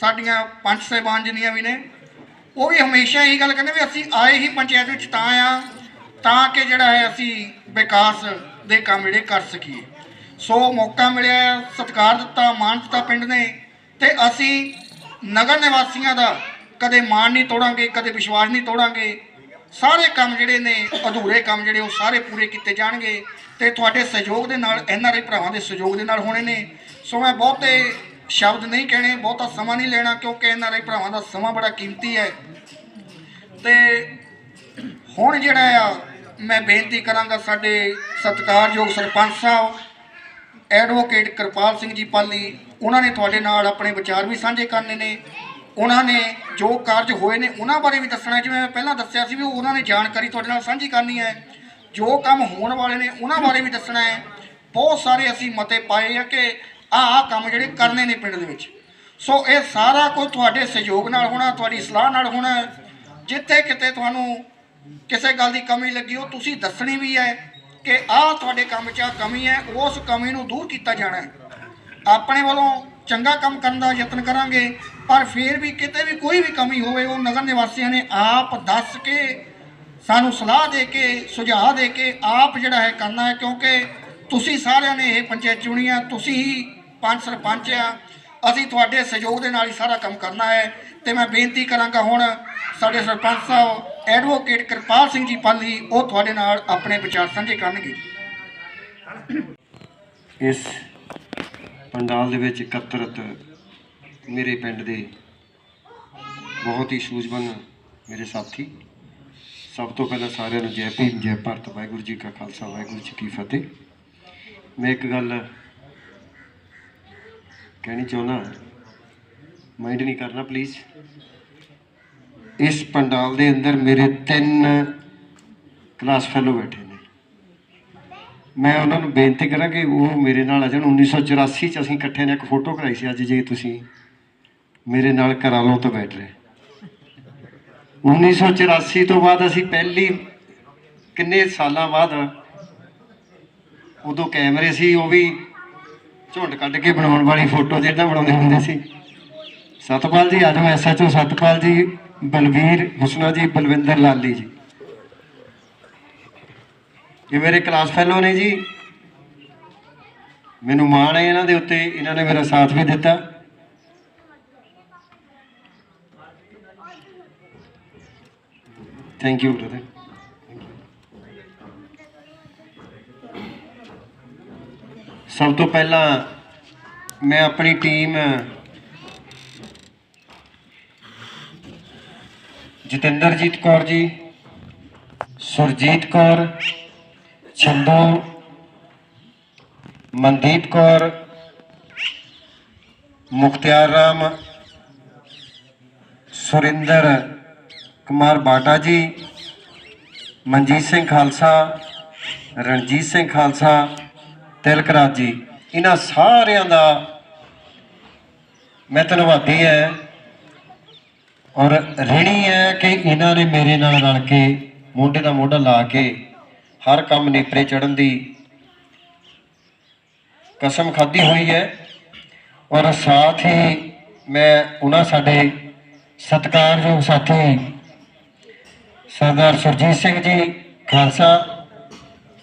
ਸਾਡੀਆਂ ਪੰਚ ਸਾਹਿਬਾਨ ਜਿੰਨੀਆਂ ਵੀ ਨੇ, ਉਹ ਵੀ ਹਮੇਸ਼ਾ ਇਹੀ ਗੱਲ ਕਹਿੰਦੇ ਵੀ ਅਸੀਂ ਆਏ ਹੀ ਪੰਚਾਇਤ ਵਿੱਚ ਤਾਂ ਆ, ਤਾਂ ਕਿ ਜਿਹੜਾ ਹੈ ਅਸੀਂ ਵਿਕਾਸ ਦੇ ਕੰਮ ਜਿਹੜੇ ਕਰ ਸਕੀਏ। ਸੋ ਮੌਕਾ ਮਿਲਿਆ, ਸਤਿਕਾਰ ਦਿੱਤਾ, ਮਾਣ ਦਿੱਤਾ ਪਿੰਡ ਨੇ ਤੇ ਅਸੀਂ ਨਗਰ ਨਿਵਾਸੀਆਂ ਦਾ ਕਦੇ ਮਾਣ ਨਹੀਂ ਤੋੜਾਂਗੇ, ਕਦੇ ਵਿਸ਼ਵਾਸ ਨਹੀਂ ਤੋੜਾਂਗੇ। ਸਾਰੇ ਕੰਮ ਜਿਹੜੇ ਨੇ, ਅਧੂਰੇ ਕੰਮ ਜਿਹੜੇ, ਉਹ ਸਾਰੇ ਪੂਰੇ ਕੀਤੇ ਜਾਣਗੇ ਤੇ ਤੁਹਾਡੇ ਸਹਿਯੋਗ ਦੇ ਨਾਲ ਐੱਨ ਆਰ ਆਈ ਭਰਾਵਾਂ ਦੇ ਸਹਿਯੋਗ ਦੇ ਨਾਲ ਹੋਣੇ ਨੇ। ਸੋ ਮੈਂ ਬਹੁਤੇ ਸ਼ਬਦ ਨਹੀਂ ਕਹਿਣੇ, ਬਹੁਤਾ ਸਮਾਂ ਨਹੀਂ ਲੈਣਾ, ਕਿਉਂਕਿ ਐੱਨ ਆਰ ਆਈ ਭਰਾਵਾਂ ਦਾ ਸਮਾਂ ਬੜਾ ਕੀਮਤੀ ਹੈ। ਤੇ ਹੁਣ ਜਿਹੜਾ ਆ, ਮੈਂ ਬੇਨਤੀ ਕਰਾਂਗਾ ਸਾਡੇ ਸਤਿਕਾਰਯੋਗ ਸਰਪੰਚ ਸਾਹਿਬ ਐਡਵੋਕੇਟ ਕਿਰਪਾਲ ਸਿੰਘ ਜੀ ਪਾਲੀ, ਉਹਨਾਂ ਨੇ ਤੁਹਾਡੇ ਨਾਲ ਆਪਣੇ ਵਿਚਾਰ ਵੀ ਸਾਂਝੇ ਕਰਨੇ ਨੇ। ਉਹਨਾਂ ਨੇ ਜੋ ਕਾਰਜ ਹੋਏ ਨੇ, ਉਹਨਾਂ ਬਾਰੇ ਵੀ ਦੱਸਣਾ ਜਿਵੇਂ ਮੈਂ ਪਹਿਲਾਂ ਦੱਸਿਆ ਸੀ ਵੀ ਉਹਨਾਂ ਨੇ ਜਾਣਕਾਰੀ ਤੁਹਾਡੇ ਨਾਲ ਸਾਂਝੀ ਕਰਨੀ ਹੈ। ਜੋ ਕੰਮ ਹੋਣ ਵਾਲੇ ਨੇ, ਉਹਨਾਂ ਬਾਰੇ ਵੀ ਦੱਸਣਾ ਹੈ। ਬਹੁਤ ਸਾਰੇ ਅਸੀਂ ਮਤੇ ਪਾਏ ਆ ਕਿ ਆਹ ਆਹ ਕੰਮ ਜਿਹੜੇ ਕਰਨੇ ਨੇ ਪਿੰਡ ਦੇ ਵਿੱਚ। ਸੋ ਇਹ ਸਾਰਾ ਕੁਝ ਤੁਹਾਡੇ ਸਹਿਯੋਗ ਨਾਲ ਹੋਣਾ, ਤੁਹਾਡੀ ਸਲਾਹ ਨਾਲ ਹੋਣਾ ਜਿੱਥੇ ਕਿਤੇ ਤੁਹਾਨੂੰ ਕਿਸੇ ਗੱਲ ਦੀ ਕਮੀ ਲੱਗੀ, ਉਹ ਤੁਸੀਂ ਦੱਸਣੀ ਵੀ ਹੈ। ਕਿ ਆਹ ਤੁਹਾਡੇ ਕੰਮ 'ਚ ਆਹ ਕਮੀ ਹੈ, ਉਸ ਕਮੀ ਨੂੰ ਦੂਰ ਕੀਤਾ ਜਾਣਾ ਹੈ। ਆਪਣੇ ਵੱਲੋਂ ਚੰਗਾ ਕੰਮ ਕਰਨ ਦਾ ਯਤਨ ਕਰਾਂਗੇ, ਪਰ ਫਿਰ ਵੀ ਕਿਤੇ ਵੀ ਕੋਈ ਵੀ ਕਮੀ ਹੋਵੇ, ਉਹ ਨਗਰ ਨਿਵਾਸੀਆਂ ਨੇ ਆਪ ਦੱਸ ਕੇ, ਸਾਨੂੰ ਸਲਾਹ ਦੇ ਕੇ, ਸੁਝਾਅ ਦੇ ਕੇ ਆਪ ਜਿਹੜਾ ਹੈ ਕਰਨਾ ਹੈ, ਕਿਉਂਕਿ ਤੁਸੀਂ ਸਾਰਿਆਂ ਨੇ ਇਹ ਪੰਚਾਇਤ ਚੁਣੀ ਆ, ਤੁਸੀਂ ਹੀ ਪੰਜ ਸਰਪੰਚ ਆ, ਅਸੀਂ ਤੁਹਾਡੇ ਸਹਿਯੋਗ ਦੇ ਨਾਲ ਹੀ ਸਾਰਾ ਕੰਮ ਕਰਨਾ ਹੈ। ਤੇ ਮੈਂ ਬੇਨਤੀ ਕਰਾਂਗਾ ਹੁਣ ਸਾਡੇ ਸਰਪੰਚ ਸਾਹਿਬ ਐਡਵੋਕੇਟ ਕਿਰਪਾਲ ਸਿੰਘ ਜੀ ਪਾਲੀ ਉਹ ਤੁਹਾਡੇ ਨਾਲ ਆਪਣੇ ਵਿਚਾਰ ਸਾਂਝੇ ਕਰਨਗੇ ਇਸ ਪੰਡਾਲ ਦੇ ਵਿੱਚ ਇਕੱਤਰਤ ਮੇਰੇ ਪਿੰਡ ਦੇ ਬਹੁਤ ਹੀ ਸੂਝਵਾਨ ਮੇਰੇ ਸਾਥੀ, ਸਭ ਤੋਂ ਪਹਿਲਾਂ ਸਾਰਿਆਂ ਨੂੰ ਜੈ ਭੀਮ, ਜੈ ਭਾਰਤ, ਵਾਹਿਗੁਰੂ ਜੀ ਕਾ ਖਾਲਸਾ, ਵਾਹਿਗੁਰੂ ਜੀ ਕੀ ਫਤਿਹ। ਮੈਂ ਇੱਕ ਗੱਲ ਕਹਿਣੀ ਚਾਹੁੰਦਾ ਮਾਈਂਡ ਨਹੀਂ ਕਰਨਾ ਪਲੀਜ਼ ਇਸ ਪੰਡਾਲ ਦੇ ਅੰਦਰ ਮੇਰੇ ਤਿੰਨ ਕਲਾਸ ਫੈਲੋ ਬੈਠੇ ਨੇ। ਮੈਂ ਉਹਨਾਂ ਨੂੰ ਬੇਨਤੀ ਕਰਾਂ ਕਿ ਉਹ ਮੇਰੇ ਨਾਲ ਆ ਜਾਣ। 1984 ਚ ਅਸੀਂ ਇਕੱਠੇ ਨੇ, ਇੱਕ ਫੋਟੋ ਕਰਾਈ ਸੀ ਅੱਜ, ਜੇ ਤੁਸੀਂ ਮੇਰੇ ਨਾਲ ਕਰਾ ਲਓ ਤਾਂ ਬੈਠ ਰਹੇ 1984 ਤੋਂ ਬਾਅਦ ਅਸੀਂ ਪਹਿਲੀ ਕਿੰਨੇ ਸਾਲਾਂ ਬਾਅਦ ਉਦੋਂ ਕੈਮਰੇ ਸੀ, ਉਹ ਵੀ ਝੁੰਡ ਕੱਢ ਕੇ ਬਣਾਉਣ ਵਾਲੀ ਫੋਟੋ ਜਿਹੜਾ ਬਣਾਉਂਦੇ ਹੁੰਦੇ ਸੀ। ਸਤਪਾਲ ਜੀ ਆਜੋ ਐਸਐਚਓ ਸਤਪਾਲ ਜੀ, ਬਲਵੀਰ, ਹੁਸਨਾ ਜੀ, ਬਲਵਿੰਦਰ ਲਾਲੀ ਜੀ। ਇਹ ਮੇਰੇ ਕਲਾਸ ਫੈਲੋ ਨੇ ਜੀ। ਮੈਨੂੰ ਮਾਣ ਹੈ ਇਹਨਾਂ ਦੇ ਉੱਤੇ, ਇਹਨਾਂ ਨੇ ਮੇਰਾ ਸਾਥ ਵੀ ਦਿੱਤਾ। ਥੈਂਕ ਯੂ ਬ੍ਰਦਰ ਸਭ ਤੋਂ ਪਹਿਲਾਂ, ਮੈਂ ਆਪਣੀ ਟੀਮ ਜਤਿੰਦਰਜੀਤ ਕੌਰ ਜੀ, ਸੁਰਜੀਤ ਕੌਰ ਚੰਦੂ ਮਨਦੀਪ ਕੌਰ, ਮੁਖਤਿਆਰ ਰਾਮ, ਸੁਰਿੰਦਰ ਕੁਮਾਰ ਬਾਟਾ ਜੀ, ਮਨਜੀਤ ਸਿੰਘ ਖਾਲਸਾ, ਰਣਜੀਤ ਸਿੰਘ ਖਾਲਸਾ, ਤਿਲਕ ਰਾਜ ਜੀ। ਇਹਨਾਂ ਸਾਰਿਆਂ ਦਾ ਮੈਂ ਧੰਨਵਾਦੀ ਹਾਂ। ਔਰ ਰਿਣੀ ਹੈ ਕਿ ਇਹਨਾਂ ਨੇ ਮੇਰੇ ਨਾਲ ਰਲ ਕੇ ਮੋਢੇ ਦਾ ਮੋਢਾ ਲਾ ਕੇ ਹਰ ਕੰਮ ਨੇਪਰੇ ਚੜਨ ਦੀ ਕਸਮ ਖਾਧੀ ਹੋਈ ਹੈ। ਔਰ ਸਾਥ ਹੀ ਮੈਂ ਉਹਨਾਂ ਸਾਡੇ ਸਤਿਕਾਰਯੋਗ ਸਾਥੀ ਸਰਦਾਰ ਸੁਰਜੀਤ ਸਿੰਘ ਜੀ, ਖਾਲਸਾ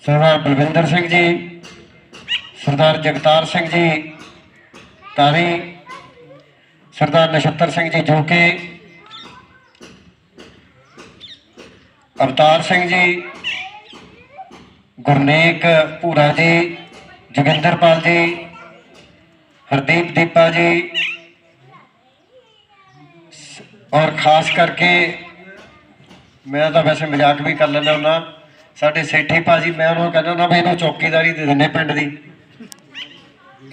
ਸਰਦਾਰ ਬਲਵਿੰਦਰ ਸਿੰਘ ਜੀ, ਸਰਦਾਰ ਜਗਤਾਰ ਸਿੰਘ ਜੀ ਤਾਰੀ ਸਰਦਾਰ ਨਛੱਤਰ ਸਿੰਘ ਜੀ ਜੋ ਕਿ ਅਵਤਾਰ ਸਿੰਘ ਜੀ ਗੁਰਨੇਕ ਭੂਰਾ ਜੀ ਜੋਗਿੰਦਰਪਾਲ ਜੀ ਹਰਦੀਪ ਦੀਪਾ ਜੀ ਔਰ ਖਾਸ ਕਰਕੇ ਮੈਂ ਤਾਂ ਵੈਸੇ ਮਜ਼ਾਕ ਵੀ ਕਰ ਲੈਂਦਾ ਹੁੰਦਾ। ਸਾਡੇ ਸੇਠੀ ਭਾਜੀ ਮੈਂ ਉਹਨਾਂ ਨੂੰ ਕਹਿੰਦਾ ਹੁੰਦਾ ਵੀ ਇਹਨੂੰ ਚੌਕੀਦਾਰੀ ਦੇ ਦਿੰਨੇ ਪਿੰਡ ਦੀ।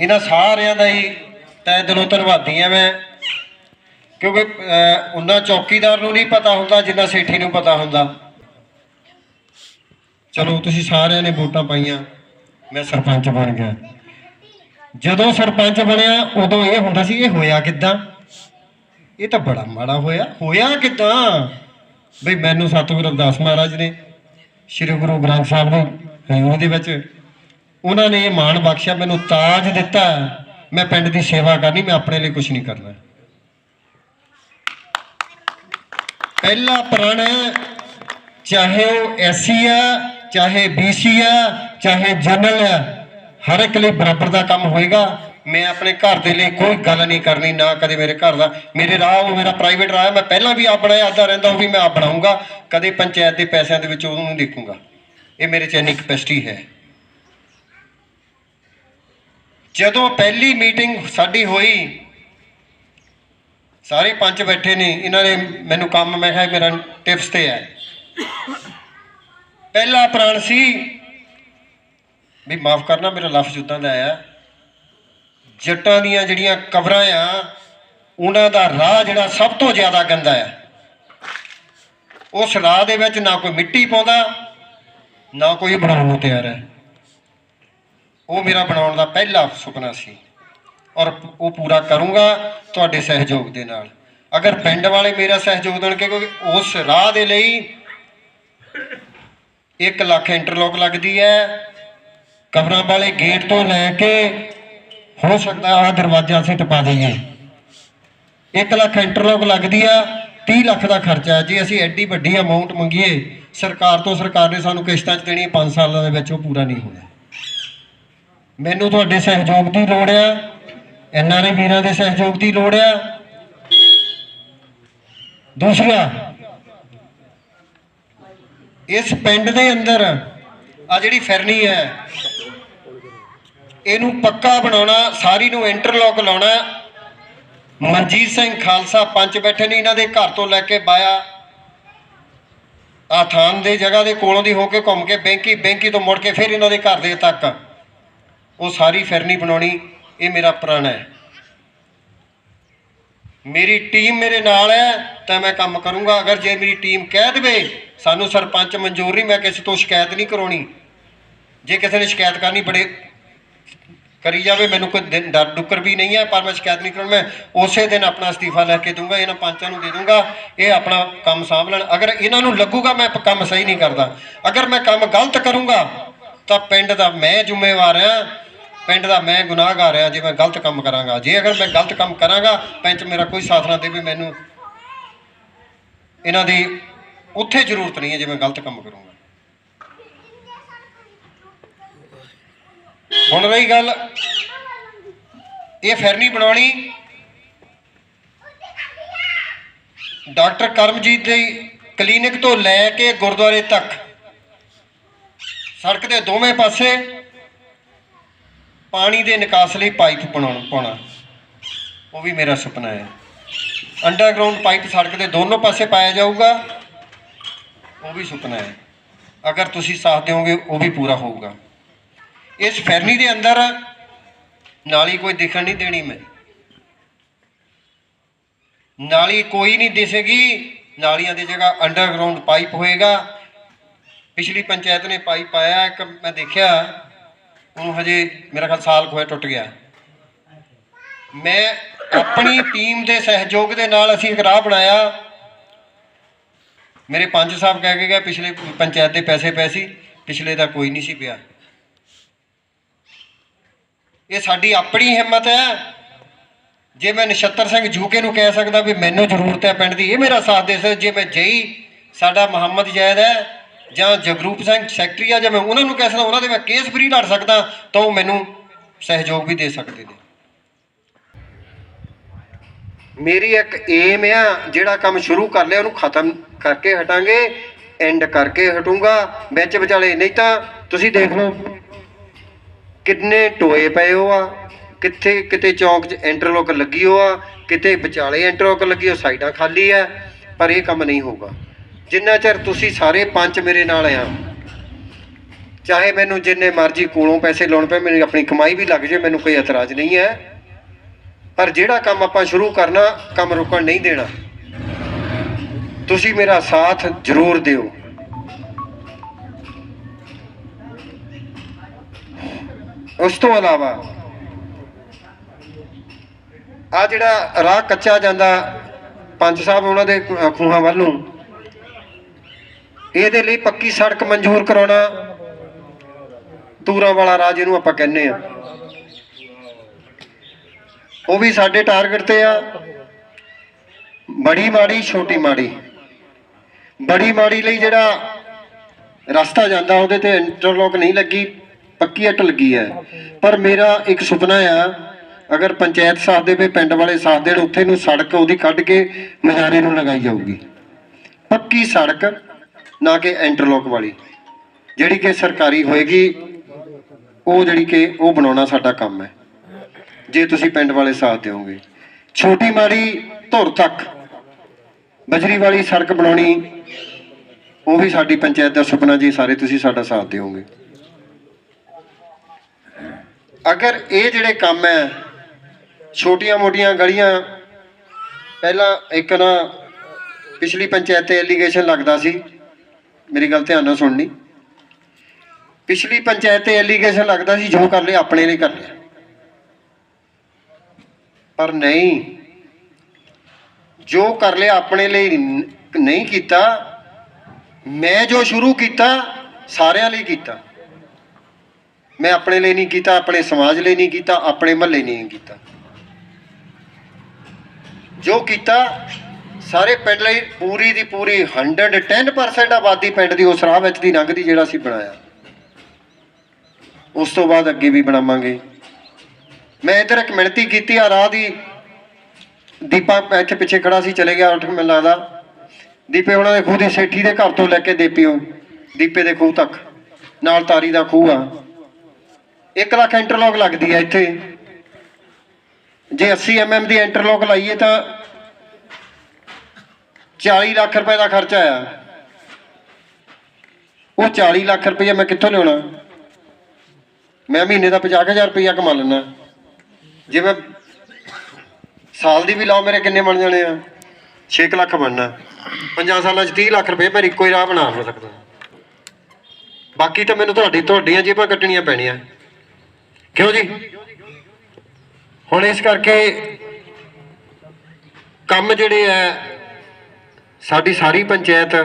ਇਹਨਾਂ ਸਾਰਿਆਂ ਦਾ ਹੀ ਤੈ ਦਿਲੋਂ ਧੰਨਵਾਦੀ ਆ ਮੈਂ। ਕਿਉਂਕਿ ਅਹ, ਉਹਨਾਂ ਚੌਕੀਦਾਰ ਨੂੰ ਨਹੀਂ ਪਤਾ ਹੁੰਦਾ ਜਿੰਨਾ ਸੇਠੀ ਨੂੰ ਪਤਾ ਹੁੰਦਾ। ਚਲੋ ਤੁਸੀਂ ਸਾਰਿਆਂ ਨੇ ਵੋਟਾਂ ਪਾਈਆਂ ਮੈਂ ਸਰਪੰਚ ਬਣ ਗਿਆ। ਜਦੋਂ ਸਰਪੰਚ ਬਣਿਆ ਉਦੋਂ ਇਹ ਹੁੰਦਾ ਸੀ ਇਹ ਹੋਇਆ ਕਿੱਦਾਂ? ਇਹ ਤਾਂ ਬੜਾ ਮਾੜਾ ਹੋਇਆ। ਹੋਇਆ ਕਿੱਦਾਂ? ਬਈ ਮੈਨੂੰ ਸਤਿਗੁਰੂ ਅਰਦਾਸ ਮਹਾਰਾਜ ਨੇ ਸ੍ਰੀ ਗੁਰੂ ਗ੍ਰੰਥ ਸਾਹਿਬ ਦੇ ਹਜ਼ੂਰ ਦੇ ਵਿੱਚ ਉਹਨਾਂ ਨੇ ਇਹ ਮਾਣ ਬਖਸ਼ਿਆ ਮੈਨੂੰ ਤਾਜ ਦਿੱਤਾ। ਮੈਂ ਪਿੰਡ ਦੀ ਸੇਵਾ ਕਰਨੀ ਮੈਂ ਆਪਣੇ ਲਈ ਕੁਝ ਨਹੀਂ ਕਰਨਾ। ਪਹਿਲਾ ਪ੍ਰਣ ਹੈ, ਚਾਹੇ ਉਹ ਐਸੀ ਆ ਚਾਹੇ ਬੀਸੀ ਆ, ਚਾਹੇ ਜਨਰਲ ਆ, ਹਰ ਇੱਕ ਲਈ ਬਰਾਬਰ ਦਾ ਕੰਮ ਹੋਏਗਾ। ਮੈਂ ਆਪਣੇ ਘਰ ਦੇ ਲਈ ਕੋਈ ਗੱਲ ਨਹੀਂ ਕਰਨੀ, ਨਾ ਕਦੇ ਮੇਰੇ ਘਰ ਦਾ। ਮੇਰੇ ਰਾਹ ਉਹ ਮੇਰਾ ਪ੍ਰਾਈਵੇਟ ਰਾਹ ਮੈਂ ਪਹਿਲਾਂ ਵੀ ਆਪ ਬਣਾਇਆ ਆਦਾ ਰਹਿੰਦਾ, ਉਹ ਵੀ ਮੈਂ ਆਪ ਬਣਾਉਂਗਾ। ਕਦੇ ਪੰਚਾਇਤ ਦੇ ਪੈਸਿਆਂ ਦੇ ਵਿੱਚ ਉਹਨੂੰ ਨਹੀਂ ਦੇਖੂੰਗਾ। ਇਹ ਮੇਰੇ ਚ ਇੰਨੀ ਕਪੈਸਿਟੀ ਹੈ। ਜਦੋਂ ਪਹਿਲੀ ਮੀਟਿੰਗ ਸਾਡੀ ਹੋਈ, ਸਾਰੇ ਪੰਚ ਬੈਠੇ ਨੇ, ਇਹਨਾਂ ਨੇ ਮੈਨੂੰ ਕੰਮ, ਮੈਂ ਕਿਹਾ, ਮੇਰਾ ਟਿਪਸ ਤੇ ਹੈ। ਪਹਿਲਾ ਪ੍ਰਾਣ ਸੀ। ਵੀ ਮਾਫ ਕਰਨਾ, ਮੇਰਾ ਲਫ਼ਜ਼ ਉਦਾਂ ਦਾ ਆਇਆ ਜੱਟਾਂ ਦੀਆਂ ਜਿਹੜੀਆਂ ਕਬਰਾਂ ਆ, ਉਹਨਾਂ ਦਾ ਰਾਹ ਜਿਹੜਾ ਸਭ ਤੋਂ ਜ਼ਿਆਦਾ ਗੰਦਾ ਆ। ਉਸ ਰਾਹ ਦੇ ਵਿੱਚ ਨਾ ਕੋਈ ਮਿੱਟੀ ਪਾਉਂਦਾ, ਨਾ ਕੋਈ ਬਣਾਉਣ ਨੂੰ ਤਿਆਰ ਹੈ ਉਹ ਮੇਰਾ ਬਣਾਉਣ ਦਾ ਪਹਿਲਾ ਸੁਪਨਾ ਸੀ। ਔਰ ਉਹ ਪੂਰਾ ਕਰੂੰਗਾ ਤੁਹਾਡੇ ਸਹਿਯੋਗ ਦੇ ਨਾਲ। ਅਗਰ ਪਿੰਡ ਵਾਲੇ ਮੇਰਾ ਸਹਿਯੋਗ ਦੇਣਗੇ, ਕਿਉਂਕਿ ਉਸ ਰਾਹ ਦੇ ਲਈ 1 ਲੱਖ ਇੰਟਰਲੋਕ ਲੱਗਦੀ ਹੈ। ਕਬਰਾਂ ਵਾਲੇ ਗੇਟ ਤੋਂ ਲੈ ਕੇ ਹੋ ਸਕਦਾ ਆ ਦਰਵਾਜ਼ਾ ਅਸੀਂ ਟਪਾ ਦਈਏ। 1 ਲੱਖ ਇੰਟਰਲੋਕ ਲੱਗਦੀ ਆ 30 ਲੱਖ ਦਾ ਖਰਚਾ ਹੈ। ਜੇ ਅਸੀਂ ਐਡੀ ਵੱਡੀ ਅਮਾਉਂਟ ਮੰਗੀਏ, ਸਰਕਾਰ ਤੋਂ ਸਰਕਾਰ ਨੇ ਸਾਨੂੰ ਕਿਸ਼ਤਾਂ 'ਚ ਦੇਣੀ 5 ਸਾਲਾਂ ਦੇ ਵਿੱਚ ਉਹ ਪੂਰਾ ਨਹੀਂ ਹੋਣਾ। ਮੈਨੂੰ ਤੁਹਾਡੇ ਸਹਿਯੋਗ ਦੀ ਲੋੜ ਆ। ਐਨਆਰਆਈ ਵੀਰਾਂ ਦੇ ਸਹਿਯੋਗ ਦੀ ਲੋੜ ਆ। ਦੂਸਰਾ ਇਸ ਪਿੰਡ ਦੇ ਅੰਦਰ ਆ ਜਿਹੜੀ ਫਿਰਨੀ ਹੈ, ਇਹਨੂੰ ਪੱਕਾ ਬਣਾਉਣਾ, ਸਾਰੀ ਨੂੰ ਇੰਟਰਲੌਕ ਲਾਉਣਾ, ਮਨਜੀਤ ਸਿੰਘ ਖਾਲਸਾ ਪੰਚ ਬੈਠੇ ਨੇ, ਇਹਨਾਂ ਦੇ ਘਰ ਤੋਂ ਲੈ ਕੇ ਬਾਇਆ। ਆ ਥਾਨ ਦੇ ਜਗ੍ਹਾ ਦੇ ਕੋਲੋਂ ਦੀ ਹੋ ਕੇ ਘੁੰਮ ਕੇ ਬੈਂਕੀ ਬੈਂਕੀ ਤੋਂ ਮੁੜ ਕੇ ਫਿਰ ਇਹਨਾਂ ਦੇ ਘਰ ਦੇ ਤੱਕ। ਉਹ ਸਾਰੀ ਫਿਰਨੀ ਬਣਾਉਣੀ, ਇਹ ਮੇਰਾ ਪ੍ਰਣ ਹੈ। ਮੇਰੀ ਟੀਮ ਮੇਰੇ ਨਾਲ ਹੈ, ਤਾਂ ਮੈਂ ਕੰਮ ਕਰੂੰਗਾ। ਅਗਰ ਜੇ ਮੇਰੀ ਟੀਮ ਕਹਿ ਦੇਵੇ ਸਾਨੂੰ ਸਰਪੰਚ ਮਨਜ਼ੂਰ ਨਹੀਂ, ਮੈਂ ਕਿਸੇ ਤੋਂ ਸ਼ਿਕਾਇਤ ਨਹੀਂ ਕਰਾਉਣੀ। ਜੇ ਕਿਸੇ ਨੇ ਸ਼ਿਕਾਇਤ ਕਰਨੀ ਬੜੇ ਕਰੀ ਜਾਵੇ, ਮੈਨੂੰ ਕੋਈ ਡਰ ਡੁੱਕਰ ਵੀ ਨਹੀਂ ਹੈ, ਪਰ ਮੈਂ ਸ਼ਿਕਾਇਤ ਨਹੀਂ ਕਰਾਂ ਮੈਂ ਉਸੇ ਦਿਨ ਆਪਣਾ ਅਸਤੀਫਾ ਲੈ ਕੇ ਦੂੰਗਾ ਇਹਨਾਂ ਪੰਚਾਂ ਨੂੰ ਦੇ ਦੂੰਗਾ ਇਹ ਆਪਣਾ ਕੰਮ ਸਾਂਭ ਲੈਣ। ਅਗਰ ਇਹਨਾਂ ਨੂੰ ਲੱਗੂਗਾ, ਮੈਂ ਕੰਮ ਸਹੀ ਨਹੀਂ ਕਰਦਾ। ਅਗਰ ਮੈਂ ਕੰਮ ਗਲਤ ਕਰੂੰਗਾ, ਤਾਂ ਪਿੰਡ ਦਾ ਮੈਂ ਜ਼ਿੰਮੇਵਾਰ ਹਾਂ, ਪਿੰਡ ਦਾ ਮੈਂ ਗੁਨਾਹਗਾਰ ਹਾਂ, ਜੇ ਮੈਂ ਗਲਤ ਕੰਮ ਕਰਾਂਗਾ। ਜੇ ਅਗਰ ਮੈਂ ਗਲਤ ਕੰਮ ਕਰਾਂਗਾ ਪੰਚ ਮੇਰਾ ਕੋਈ ਸਾਥ ਨਾ ਦੇਵੇ ਮੈਨੂੰ। ਇਹਨਾਂ ਦੀ ਉੱਥੇ ਜ਼ਰੂਰਤ ਨਹੀਂ ਹੈ ਜੇ ਮੈਂ ਗਲਤ ਕੰਮ ਕਰੂੰਗਾ। ਹੁਣ ਰਹੀ ਗੱਲ, ਇਹ ਫੈਰਨੀ ਬਣਾਉਣੀ। ਡਾਕਟਰ ਕਰਮਜੀਤ ਦੀ ਕਲੀਨਿਕ ਤੋਂ ਲੈ ਕੇ ਗੁਰਦੁਆਰੇ ਤੱਕ, ਸੜਕ ਦੇ ਦੋਵੇਂ ਪਾਸੇ ਪਾਣੀ ਦੇ ਨਿਕਾਸ ਲਈ ਪਾਈਪ ਬਣਾਉਣ ਪਾਉਣਾ। ਉਹ ਵੀ ਮੇਰਾ ਸੁਪਨਾ ਹੈ। ਅੰਡਰਗਰਾਉਂਡ ਪਾਈਪ ਸੜਕ ਦੇ ਦੋਨੋਂ ਪਾਸੇ ਪਾਇਆ ਜਾਊਗਾ। ਉਹ ਵੀ ਸੁਪਨਾ ਹੈ। ਅਗਰ ਤੁਸੀਂ ਸਾਥ ਦਿਓਗੇ, ਉਹ ਵੀ ਪੂਰਾ ਹੋਊਗਾ। ਇਸ ਫੈਰਨੀ ਦੇ ਅੰਦਰ ਨਾਲੀ ਕੋਈ ਦਿਖਣ ਨਹੀਂ ਦੇਣੀ ਮੈਂ। ਨਾਲੀ ਕੋਈ ਨਹੀਂ ਦਿਸੇਗੀ। ਨਾਲੀਆਂ ਦੀ ਜਗ੍ਹਾ ਅੰਡਰਗਰਾਉਂਡ ਪਾਈਪ ਹੋਏਗਾ। ਪਿਛਲੀ ਪੰਚਾਇਤ ਨੇ ਪਾਈਪ ਪਾਇਆ, ਇੱਕ ਮੈਂ ਦੇਖਿਆ, ਉਹਨੂੰ ਹਜੇ ਮੇਰਾ ਖਿਆਲ ਸਾਲ ਕੁ ਟੁੱਟ ਗਿਆ। ਮੈਂ ਆਪਣੀ ਟੀਮ ਦੇ ਸਹਿਯੋਗ ਦੇ ਨਾਲ ਅਸੀਂ ਇੱਕ ਰਾਹ ਬਣਾਇਆ। ਮੇਰੇ ਪੰਜ ਸਾਹਿਬ ਕਹਿ ਕੇ ਗਏ, ਪਿਛਲੇ ਪੰਚਾਇਤ ਦੇ ਪੈਸੇ ਪਏ ਸੀ, ਪਿਛਲੇ ਦਾ ਕੋਈ ਨਹੀਂ ਸੀ ਪਿਆ। ਇਹ ਸਾਡੀ ਆਪਣੀ ਹਿੰਮਤ ਹੈ। ਜੇ ਮੈਂ ਨਛੱਤਰ ਸਿੰਘ ਜੂਕੇ ਨੂੰ ਕਹਿ ਸਕਦਾ ਵੀ ਮੈਨੂੰ ਜ਼ਰੂਰਤ ਹੈ ਪਿੰਡ ਦੀ, ਇਹ ਮੇਰਾ ਸਾਥ ਦੇ ਸਕਦਾ। ਜੇ ਮੈਂ ਜਈ, ਸਾਡਾ ਮੁਹੰਮਦ ਜੈਦ ਹੈ, ਜਾਂ ਜਗਰੂਪ ਸਿੰਘ ਸੈਕਟਰੀ ਆ, ਜਾਂ ਮੈਂ ਉਹਨਾਂ ਨੂੰ ਕਹਿ ਸਕਦਾ, ਉਹਨਾਂ ਦੇ ਮੈਂ ਕੇਸ ਫਰੀ ਲੜ ਸਕਦਾ, ਤਾਂ ਉਹ ਮੈਨੂੰ ਸਹਿਯੋਗ ਵੀ ਦੇ ਸਕਦੇ ਨੇ। ਮੇਰੀ ਇੱਕ ਏਮ ਆ, ਜਿਹੜਾ ਕੰਮ ਸ਼ੁਰੂ ਕਰ ਲਿਆ, ਉਹਨੂੰ ਖਤਮ ਕਰਕੇ ਹਟਾਂਗੇ ਐਂਡ ਕਰਕੇ ਹਟੂੰਗਾ। ਵਿੱਚ ਵਿਚਾਲੇ ਨਹੀਂ ਤਾਂ ਤੁਸੀਂ ਦੇਖ ਲਓ ਕਿੰਨੇ ਟੋਏ ਪਏ ਹੋ ਆ, ਕਿੱਥੇ, ਕਿਤੇ ਚੌਂਕ 'ਚ ਇੰਟਰਲੋਕ ਲੱਗੀ ਹੋ ਆ, ਕਿਤੇ ਵਿਚਾਲੇ ਇੰਟਰਲੋਕ ਲੱਗੀ ਹੋ ਸਾਈਡਾਂ ਖਾਲੀ ਆ, ਪਰ ਇਹ ਕੰਮ ਨਹੀਂ ਹੋਊਗਾ। ਜਿੰਨਾ ਚਿਰ ਤੁਸੀਂ ਸਾਰੇ ਪੰਜ ਮੇਰੇ ਨਾਲ ਆ, ਚਾਹੇ ਮੈਨੂੰ ਜਿੰਨੇ ਮਰਜ਼ੀ ਕੋਲੋਂ ਪੈਸੇ ਲਾਉਣ ਪਏ, ਮੇਰੀ ਆਪਣੀ ਕਮਾਈ ਵੀ ਲੱਗ ਜੇ ਮੈਨੂੰ ਕੋਈ ਇਤਰਾਜ਼ ਨਹੀਂ ਹੈ। ਪਰ ਜਿਹੜਾ ਕੰਮ ਆਪਾਂ ਸ਼ੁਰੂ ਕਰਨਾ, ਕੰਮ ਰੁਕਣ ਨਹੀਂ ਦੇਣਾ। ਤੁਸੀਂ ਮੇਰਾ ਸਾਥ ਜ਼ਰੂਰ ਦਿਓ। ਉਸ ਤੋਂ ਇਲਾਵਾ, ਆ ਜਿਹੜਾ ਰਾਹ ਕੱਚਾ ਜਾਂਦਾ, ਪੰਜ ਸਾਹਿਬ ਉਹਨਾਂ ਦੇ ਖੂਹਾਂ ਵੱਲੋਂ, ਇਹਦੇ ਲਈ ਪੱਕੀ ਸੜਕ ਮਨਜ਼ੂਰ ਕਰਾਉਣਾ, ਤੂਰਾਂ ਵਾਲਾ ਰਾਜ ਇਹਨੂੰ ਆਪਾਂ ਕਹਿੰਦੇ ਆ ਉਹ ਵੀ ਸਾਡੇ ਟਾਰਗੇਟ ਤੇ ਆ। ਬੜੀ ਮਾੜੀ, ਛੋਟੀ ਮਾੜੀ। ਬੜੀ ਮਾੜੀ ਲਈ ਜਿਹੜਾ ਰਸਤਾ ਜਾਂਦਾ ਉਹਦੇ ਤੇ ਇੰਟਰਲੋਕ ਨਹੀਂ ਲੱਗੀ, ਪੱਕੀ ਇੱਟ ਲੱਗੀ ਹੈ। ਪਰ ਮੇਰਾ ਇੱਕ ਸੁਪਨਾ ਆ, ਅਗਰ ਪੰਚਾਇਤ ਸਾਥ ਦੇਵੇ, ਪਿੰਡ ਵਾਲੇ ਸਾਥ ਦੇਣ, ਉੱਥੇ ਨੂੰ ਸੜਕ ਉਹਦੀ ਕੱਢ ਕੇ ਮਜ਼ਾਰੇ ਨੂੰ ਲਗਾਈ ਜਾਊਗੀ। ਪੱਕੀ ਸੜਕ, ਨਾ ਕਿ ਇੰਟਰਲੋਕ ਵਾਲੀ। ਜਿਹੜੀ ਕਿ ਸਰਕਾਰੀ ਹੋਏਗੀ, ਉਹ ਜਿਹੜੀ ਕਿ ਉਹ ਬਣਾਉਣਾ ਸਾਡਾ ਕੰਮ ਹੈ। ਜੇ ਤੁਸੀਂ ਪਿੰਡ ਵਾਲੇ ਸਾਥ ਦਿਓਗੇ। ਛੋਟੀ ਮਾੜੀ ਧੁਰ ਤੱਕ ਬਜਰੀ ਵਾਲੀ ਸੜਕ ਬਣਾਉਣੀ, ਉਹ ਵੀ ਸਾਡੀ ਪੰਚਾਇਤ ਦਾ ਸੁਪਨਾ ਜੀ, ਸਾਰੇ ਤੁਸੀਂ ਸਾਡਾ ਸਾਥ ਦਿਓਗੇ। ਅਗਰ ਇਹ ਜਿਹੜੇ ਕੰਮ ਹੈ, ਛੋਟੀਆਂ ਮੋਟੀਆਂ ਗਲੀਆਂ, ਪਹਿਲਾਂ ਇੱਕ ਨਾ ਪਿਛਲੀ ਪੰਚਾਇਤ ਤੇ ਐਲੀਗੇਸ਼ਨ ਲੱਗਦਾ ਸੀ, ਮੇਰੀ ਗੱਲ ਧਿਆਨ ਨਾਲ ਸੁਣਨੀ। ਪਿਛਲੀ ਪੰਚਾਇਤ ਤੇ ਐਲੀਗੇਸ਼ਨ ਲੱਗਦਾ ਸੀ, ਜੋ ਕਰ ਲਿਆ ਆਪਣੇ ਨੇ ਕਰ ਲਿਆ। ਪਰ ਨਹੀਂ। ਜੋ ਕਰ ਲਿਆ ਆਪਣੇ ਲਈ ਨਹੀਂ ਕੀਤਾ, ਮੈਂ ਜੋ ਸ਼ੁਰੂ ਕੀਤਾ, ਸਾਰਿਆਂ ਲਈ ਕੀਤਾ। ਮੈਂ ਆਪਣੇ ਲਈ ਨਹੀਂ ਕੀਤਾ, ਆਪਣੇ ਸਮਾਜ ਲਈ ਨਹੀਂ ਕੀਤਾ, ਆਪਣੇ ਮਹੱਲੇ ਲਈ ਨਹੀਂ ਕੀਤਾ। ਜੋ ਕੀਤਾ, ਸਾਰੇ ਪਿੰਡ ਲਈ ਪੂਰੀ ਦੀ ਪੂਰੀ 110% ਆਬਾਦੀ ਪਿੰਡ ਦੀ, ਉਸ ਰਾਹ ਵਿੱਚ ਦੀ ਲੰਘਦੀ ਜਿਹੜਾ ਅਸੀਂ ਬਣਾਇਆ। ਉਸ ਤੋਂ ਬਾਅਦ ਅੱਗੇ ਵੀ ਬਣਾਵਾਂਗੇ। ਮੈਂ ਇੱਧਰ ਇੱਕ ਮਿਹਨਤੀ ਕੀਤੀ ਆ, ਰਾਹ ਦੀ। ਦੀਪਾ ਇੱਥੇ ਪਿੱਛੇ ਖੜਾ ਸੀ, ਚਲੇ ਗਿਆ ਉੱਠ ਕੇ ਮੈਨੂੰ ਲੱਗਦਾ। ਦੀਪੇ ਉਹਨਾਂ ਦੇ ਖੂਹ ਦੀ ਸੇਠੀ ਦੇ ਘਰ ਤੋਂ ਲੈ ਕੇ ਦੇਪੀਓ। ਦੀਪੇ ਦੇ ਖੂਹ ਤੱਕ। ਨਾਲ ਤਾਰੀ ਦਾ ਖੂਹ ਆ। 1 ਲੱਖ ਇੰਟਰਲੌਕ ਲੱਗਦੀ ਆ ਇੱਥੇ। ਜੇ 80 ਐਮਐਮ ਦੀ ਇੰਟਰਲੌਕ ਲਾਈਏ ਤਾਂ 40 ਲੱਖ ਰੁਪਏ ਦਾ ਖਰਚਾ ਆਇਆ ਉਹ 40 ਲੱਖ ਰੁਪਏ ਮੈਂ ਕਿੱਥੋਂ ਲਿਆਉਣਾ? ਮੈਂ ਮਹੀਨੇ ਦਾ 50000 ਰੁਪਇਆ ਕਮਾ ਲੈਣਾ ਜੇ ਮੈਂ ਸਾਲ ਦੀ ਵੀ ਲਾਓ ਮੇਰੇ ਕਿੰਨੇ ਬਣ ਜਾਣੇ ਆ? 6 ਲੱਖ ਬਣਨਾ। 50 ਸਾਲਾਂ 'ਚ 30 ਲੱਖ ਰੁਪਏ ਮੈਂ ਇੱਕੋ ਹੀ ਰਾਹ ਬਣਾ ਹੋ ਸਕਦਾ। ਬਾਕੀ ਤਾਂ ਮੈਨੂੰ ਤੁਹਾਡੀ ਤੁਹਾਡੀਆਂ ਜੇਬਾਂ ਕੱਟਣੀਆਂ ਪੈਣੀਆਂ। ਕਿਉਂ ਜੀ? ਹੁਣ ਇਸ ਕਰਕੇ ਕੰਮ ਜਿਹੜੇ ਆ ਸਾਡੀ ਸਾਰੀ ਪੰਚਾਇਤ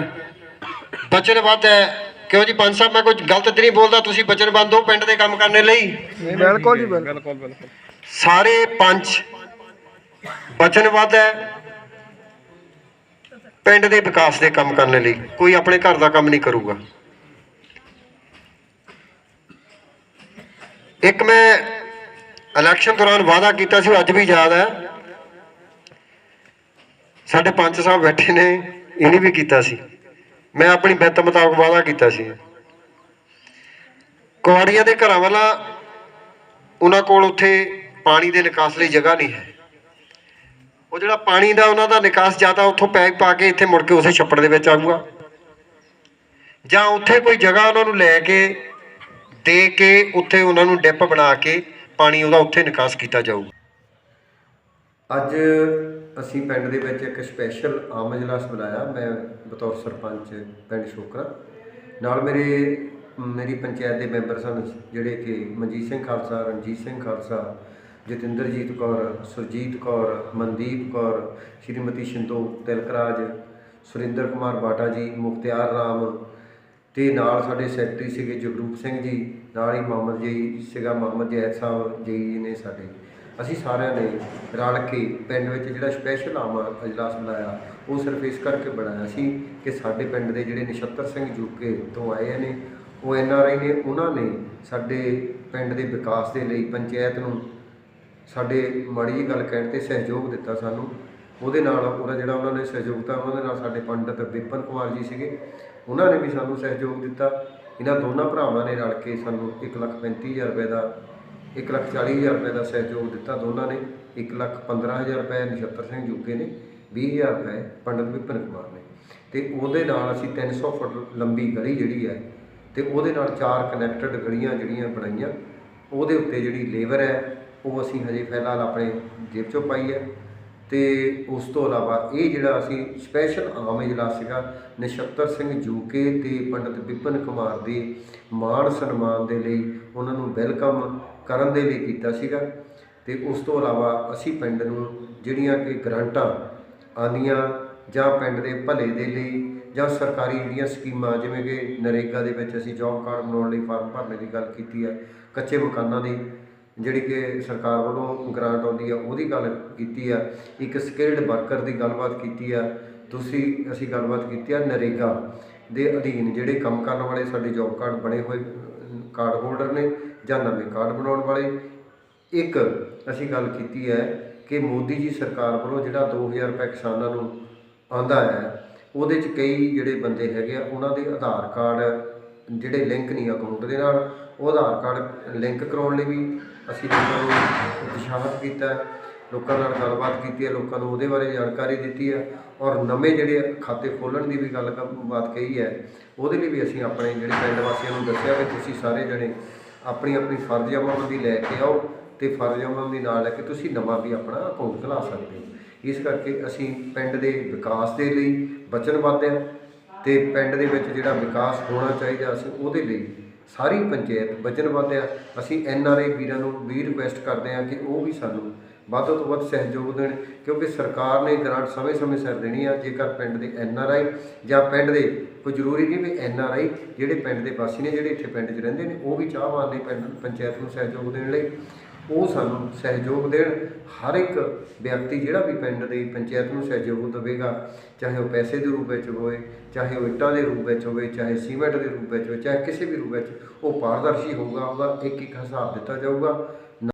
ਬਚਨਬੱਧ ਹੈ। ਕਿਉਂ ਜੀ? ਪੰਜ ਸਾਹਿਬ ਮੈਂ ਕੁਝ ਗਲਤ ਤੇ ਨਹੀਂ ਬੋਲਦਾ। ਤੁਸੀਂ ਬਚਨਬੱਧ ਹੋ ਪਿੰਡ ਦੇ ਕੰਮ ਕਰਨ ਲਈ। ਬਿਲਕੁਲ ਜੀ ਬਿਲਕੁਲ। ਸਾਰੇ ਪੰਚ ਵਚਨਬੱਧ ਹੈ। ਪਿੰਡ ਦੇ ਵਿਕਾਸ ਦੇ ਕੰਮ ਕਰਨ ਲਈ ਕੋਈ ਆਪਣੇ ਘਰ ਦਾ ਕੰਮ ਨਹੀਂ ਕਰੂਗਾ। ਇੱਕ ਮੈਂ ਇਲੈਕਸ਼ਨ ਦੌਰਾਨ ਵਾਅਦਾ ਕੀਤਾ ਸੀ, ਉਹ ਅੱਜ ਵੀ ਯਾਦ ਹੈ। ਸਾਡੇ ਪੰਚ ਸਾਹਿਬ ਬੈਠੇ ਨੇ, ਇਹਨੇ ਵੀ ਕੀਤਾ ਸੀ। ਮੈਂ ਆਪਣੀ ਬਿੱਤ ਮੁਤਾਬਕ ਵਾਅਦਾ ਕੀਤਾ ਸੀ। ਕੁਆੜੀਆਂ ਦੇ ਘਰਾਂ ਵਾਲਾ ਉਹਨਾਂ ਕੋਲ ਉੱਥੇ ਪਾਣੀ ਦੇ ਨਿਕਾਸ ਲਈ ਜਗ੍ਹਾ ਨਹੀਂ ਹੈ। ਉਹ ਜਿਹੜਾ ਪਾਣੀ ਦਾ ਉਹਨਾਂ ਦਾ ਨਿਕਾਸ ਜਾਂ ਤਾਂ ਉੱਥੋਂ ਪੈਪ ਪਾ ਕੇ ਇੱਥੇ ਮੁੜ ਕੇ ਉਸੇ ਛੱਪੜ ਦੇ ਵਿੱਚ ਆਊਗਾ। ਜਾਂ ਉੱਥੇ ਕੋਈ ਜਗ੍ਹਾ ਉਹਨਾਂ ਨੂੰ ਲੈ ਕੇ, ਦੇ ਕੇ ਉੱਥੇ ਉਹਨਾਂ ਨੂੰ ਡਿਪ ਬਣਾ ਕੇ ਪਾਣੀ ਉਹਦਾ ਉੱਥੇ ਨਿਕਾਸ ਕੀਤਾ ਜਾਊਗਾ। ਅੱਜ ਅਸੀਂ ਪਿੰਡ ਦੇ ਵਿੱਚ ਇੱਕ ਸਪੈਸ਼ਲ ਆਮ ਇਜਲਾਸ ਬੁਲਾਇਆ। ਮੈਂ ਬਤੌਰ ਸਰਪੰਚ ਪਿੰਡ ਸ਼ੋਕਰਾ। ਨਾਲ ਮੇਰੇ, ਮੇਰੀ ਪੰਚਾਇਤ ਦੇ ਮੈਂਬਰ ਸਨ, ਜਿਹੜੇ ਕਿ ਮਨਜੀਤ ਸਿੰਘ ਖਾਲਸਾ, ਰਣਜੀਤ ਸਿੰਘ ਖਾਲਸਾ ਜਤਿੰਦਰਜੀਤ ਕੌਰ, ਸੁਰਜੀਤ ਕੌਰ, ਮਨਦੀਪ ਕੌਰ, ਸ਼੍ਰੀਮਤੀ ਸ਼ਿੰਦੋ ਤਿਲਕਰਾਜ, ਸੁਰਿੰਦਰ ਕੁਮਾਰ ਬਾਟਾ ਜੀ, ਮੁਖਤਿਆਰ ਰਾਮ ਤੇ ਨਾਲ ਸਾਡੇ ਸੈਕਟਰੀ ਸੀਗੇ ਜਗਰੂਪ ਸਿੰਘ ਜੀ, ਨਾਲ ਹੀ ਮੁਹੰਮਦ ਜੀ ਸੀਗਾ ਮੁਹੰਮਦ ਜੈਦ ਸਾਹਿਬ ਜੀ ਨੇ ਸਾਡੇ। ਅਸੀਂ ਸਾਰਿਆਂ ਨੇ ਰਲ ਕੇ ਪਿੰਡ ਵਿੱਚ ਜਿਹੜਾ ਸਪੈਸ਼ਲ ਆਮ ਅਜਲਾਸ ਬਣਾਇਆ, ਉਹ ਸਿਰਫ ਇਸ ਕਰਕੇ ਬਣਾਇਆ ਸੀ ਕਿ ਸਾਡੇ ਪਿੰਡ ਦੇ ਜਿਹੜੇ ਨਛੱਤਰ ਸਿੰਘ ਜੂਕੇ ਤੋਂ ਆਏ ਨੇ, ਉਹ ਐਨ ਆਰ ਆਈ ਨੇ, ਉਹਨਾਂ ਨੇ ਸਾਡੇ ਪਿੰਡ ਦੇ ਵਿਕਾਸ ਦੇ ਲਈ ਪੰਚਾਇਤ ਨੂੰ ਸਾਡੇ ਮਾੜੀ ਜਿਹੀ ਗੱਲ ਕਹਿਣ ਤੇ ਸਹਿਯੋਗ ਦਿੱਤਾ ਸਾਨੂੰ। ਉਹਦੇ ਨਾਲ ਉਹਦਾ ਜਿਹੜਾ ਉਹਨਾਂ ਨੇ ਸਹਿਯੋਗਤਾ ਦਿੱਤਾ ਉਹਦੇ ਨਾਲ ਸਾਡੇ ਪੰਡਤ ਵਿਪਨ ਕੁਮਾਰ ਜੀ ਸੀਗੇ। ਉਹਨਾਂ ਨੇ ਵੀ ਸਾਨੂੰ ਸਹਿਯੋਗ ਦਿੱਤਾ। ਇਹਨਾਂ ਦੋਨਾਂ ਭਰਾਵਾਂ ਨੇ ਰਲ ਕੇ ਸਾਨੂੰ 135000 ਰੁਪਏ ਦਾ 140000 ਰੁਪਏ ਦਾ ਸਹਿਯੋਗ ਦਿੱਤਾ ਦੋਨਾਂ ਨੇ। 115000 ਰੁਪਏ ਨਛੱਤਰ ਸਿੰਘ ਜੁਗੇ ਨੇ 20000 ਰੁਪਏ ਪੰਡਤ ਵਿਪਨ ਕੁਮਾਰ ਨੇ। ਤੇ ਉਹਦੇ ਨਾਲ ਅਸੀਂ 300 ਫੁੱਟ ਲੰਬੀ ਗਲੀ ਜਿਹੜੀ ਹੈ, ਤੇ ਉਹਦੇ ਨਾਲ ਚਾਰ ਕਨੈਕਟਡ ਗਲੀਆਂ ਜਿਹੜੀਆਂ ਬਣਾਈਆਂ। ਉਹਦੇ ਉੱਤੇ ਜਿਹੜੀ ਲੇਬਰ ਹੈ ਉਹ ਅਸੀਂ ਹਜੇ ਫਿਲਹਾਲ ਆਪਣੇ ਜੇਬ ਚੋਂ ਪਾਈ ਹੈ ਤੇ ਉਸ ਤੋਂ ਇਲਾਵਾ ਇਹ ਜਿਹੜਾ ਅਸੀਂ ਸਪੈਸ਼ਲ ਆਮ ਇਜਲਾਸ ਸੀਗਾ ਨਛੱਤਰ ਸਿੰਘ ਜੂਕੇ ਤੇ ਪੰਡਿਤ ਵਿਪਨ ਕੁਮਾਰ ਦੇ ਮਾਣ ਸਨਮਾਨ ਦੇ ਲਈ ਉਹਨਾਂ ਨੂੰ ਵੈਲਕਮ ਕਰਨ ਦੇ ਲਈ ਕੀਤਾ ਸੀਗਾ ਤੇ ਉਸ ਤੋਂ ਇਲਾਵਾ ਅਸੀਂ ਪਿੰਡ ਨੂੰ ਜਿਹੜੀਆਂ ਕਿ ਗ੍ਰਾਂਟਾਂ ਆਉਂਦੀਆਂ ਜਾਂ ਪਿੰਡ ਦੇ ਭਲੇ ਦੇ ਲਈ ਜਾਂ ਸਰਕਾਰੀ ਜਿਹੜੀਆਂ ਸਕੀਮਾਂ ਜਿਵੇਂ ਕਿ ਨਰੇਗਾ ਦੇ ਵਿੱਚ ਅਸੀਂ ਜੌਬ ਕਾਰਡ ਬਣਾਉਣ ਲਈ ਫਾਰਮ ਭਰਨੇ ਦੀ ਗੱਲ ਕੀਤੀ ਹੈ, ਕੱਚੇ ਮਕਾਨਾਂ ਦੀ ਜਿਹੜੀ ਕਿ ਸਰਕਾਰ ਵੱਲੋਂ ਗ੍ਰਾਂਟ ਆਉਂਦੀ ਆ, ਉਹਦੀ ਗੱਲ ਕੀਤੀ ਆ। ਇੱਕ ਸਕਿਲਡ ਵਰਕਰ ਦੀ ਗੱਲਬਾਤ ਕੀਤੀ ਆ। ਤੁਸੀਂ, ਅਸੀਂ ਗੱਲਬਾਤ ਕੀਤੀ ਆ ਨਰੇਗਾ ਦੇ ਅਧੀਨ, ਜਿਹੜੇ ਕੰਮ ਕਰਨ ਵਾਲੇ ਸਾਡੇ ਜੌਬ ਕਾਰਡ ਬਣੇ ਹੋਏ ਕਾਰਡ ਹੋਲਡਰ ਨੇ ਜਾਂ ਨਵੇਂ ਕਾਰਡ ਬਣਾਉਣ ਵਾਲੇ। ਇੱਕ, ਅਸੀਂ ਗੱਲ ਕੀਤੀ ਹੈ ਕਿ ਮੋਦੀ ਜੀ ਸਰਕਾਰ ਵੱਲੋਂ ਜਿਹੜਾ 2000 ਰੁਪਏ ਕਿਸਾਨਾਂ ਨੂੰ ਆਂਦਾ ਹੈ, ਉਹਦੇ 'ਚ ਕਈ ਜਿਹੜੇ ਬੰਦੇ ਹੈਗੇ ਆ, ਉਹਨਾਂ ਦੇ ਆਧਾਰ ਕਾਰਡ ਜਿਹੜੇ ਲਿੰਕ ਨਹੀਂ ਅਕਾਊਂਟ ਦੇ ਨਾਲ, ਉਹ ਆਧਾਰ ਕਾਰਡ ਲਿੰਕ ਕਰਾਉਣ ਲਈ ਵੀ ਅਸੀਂ ਲੋਕਾਂ ਨੂੰ ਉਤਸ਼ਾਹਿਤ ਕੀਤਾ ਹੈ। ਲੋਕਾਂ ਨਾਲ ਗੱਲਬਾਤ ਕੀਤੀ ਹੈ, ਲੋਕਾਂ ਨੂੰ ਉਹਦੇ ਬਾਰੇ ਜਾਣਕਾਰੀ ਦਿੱਤੀ ਹੈ ਔਰ ਨਵੇਂ ਜਿਹੜੇ ਖਾਤੇ ਖੋਲ੍ਹਣ ਦੀ ਵੀ ਗੱਲ ਕ- ਬਾਤ ਕਹੀ ਹੈ, ਉਹਦੇ ਲਈ ਵੀ ਅਸੀਂ ਆਪਣੇ ਜਿਹੜੇ ਪਿੰਡ ਵਾਸੀਆਂ ਨੂੰ ਦੱਸਿਆ ਵੀ ਤੁਸੀਂ ਸਾਰੇ ਜਣੇ ਆਪਣੀ ਆਪਣੀ ਫਰਜ਼ ਜਮਾਬੰਦੀ ਲੈ ਕੇ ਆਓ ਤੇ ਫਰਜ਼ ਜਮਾਬੰਦੀ ਨਾਲ ਲੈ ਕੇ ਤੁਸੀਂ ਨਵਾਂ ਵੀ ਆਪਣਾ ਅਕਾਊਂਟ ਖੁਲਾ ਸਕਦੇ ਹੋ ਇਸ ਕਰਕੇ ਅਸੀਂ ਪਿੰਡ ਦੇ ਵਿਕਾਸ ਦੇ ਲਈ ਵਚਨਬੱਧ ਹਾਂ ਤੇ ਪਿੰਡ ਦੇ ਵਿੱਚ ਜਿਹੜਾ ਵਿਕਾਸ ਹੋਣਾ ਚਾਹੀਦਾ ਅਸੀਂ ਉਹਦੇ ਲਈ ਸਾਰੀ ਪੰਚਾਇਤ ਵਚਨਬੱਧ ਆ। ਅਸੀਂ ਐਨ ਆਰ ਆਈ ਵੀਰਾਂ ਨੂੰ ਵੀ ਰਿਕੁਐਸਟ ਕਰਦੇ ਹਾਂ ਕਿ ਉਹ ਵੀ ਸਾਨੂੰ ਵੱਧ ਤੋਂ ਵੱਧ ਸਹਿਯੋਗ ਦੇਣ, ਕਿਉਂਕਿ ਸਰਕਾਰ ਨੇ ਗ੍ਰਾਂਟ ਸਮੇਂ-ਸਮੇਂ ਸਿਰ ਦੇਣੀ ਆ। ਜੇਕਰ ਪਿੰਡ ਦੇ ਐਨ ਆਰ ਆਈ ਜਾਂ ਪਿੰਡ ਦੇ ਕੋਈ ਜ਼ਰੂਰੀ ਨਹੀਂ ਵੀ ਐਨ ਆਰ ਆਈ ਜਿਹੜੇ ਪਿੰਡ ਦੇ ਵਾਸੀ ਨੇ, ਜਿਹੜੇ ਇੱਥੇ ਪਿੰਡ 'ਚ ਰਹਿੰਦੇ ਨੇ, ਉਹ ਵੀ ਚਾਹਵਾਨ ਨੇ ਪਿੰਡ, ਪੰਚਾਇਤ ਨੂੰ ਸਹਿਯੋਗ ਦੇਣ ਲਈ। ਉਹ ਸਾਨੂੰ ਸਹਿਯੋਗ ਦੇਣ। ਹਰ ਇੱਕ ਵਿਅਕਤੀ ਜਿਹੜਾ ਵੀ ਪਿੰਡ ਦੀ ਪੰਚਾਇਤ ਨੂੰ ਸਹਿਯੋਗ ਦੇਵੇਗਾ, ਚਾਹੇ ਉਹ ਪੈਸੇ ਦੇ ਰੂਪ ਵਿੱਚ ਹੋਵੇ, ਚਾਹੇ ਉਹ ਇੱਟਾਂ ਦੇ ਰੂਪ ਵਿੱਚ ਹੋਵੇ, ਚਾਹੇ ਸੀਮੈਂਟ ਦੇ ਰੂਪ ਵਿੱਚ ਹੋਵੇ, ਚਾਹੇ ਕਿਸੇ ਵੀ ਰੂਪ ਵਿੱਚ ਉਹ ਪਾਰਦਰਸ਼ੀ ਹੋਊਗਾ, ਉਹਦਾ ਇੱਕ ਇੱਕ ਹਿਸਾਬ ਦਿੱਤਾ ਜਾਊਗਾ।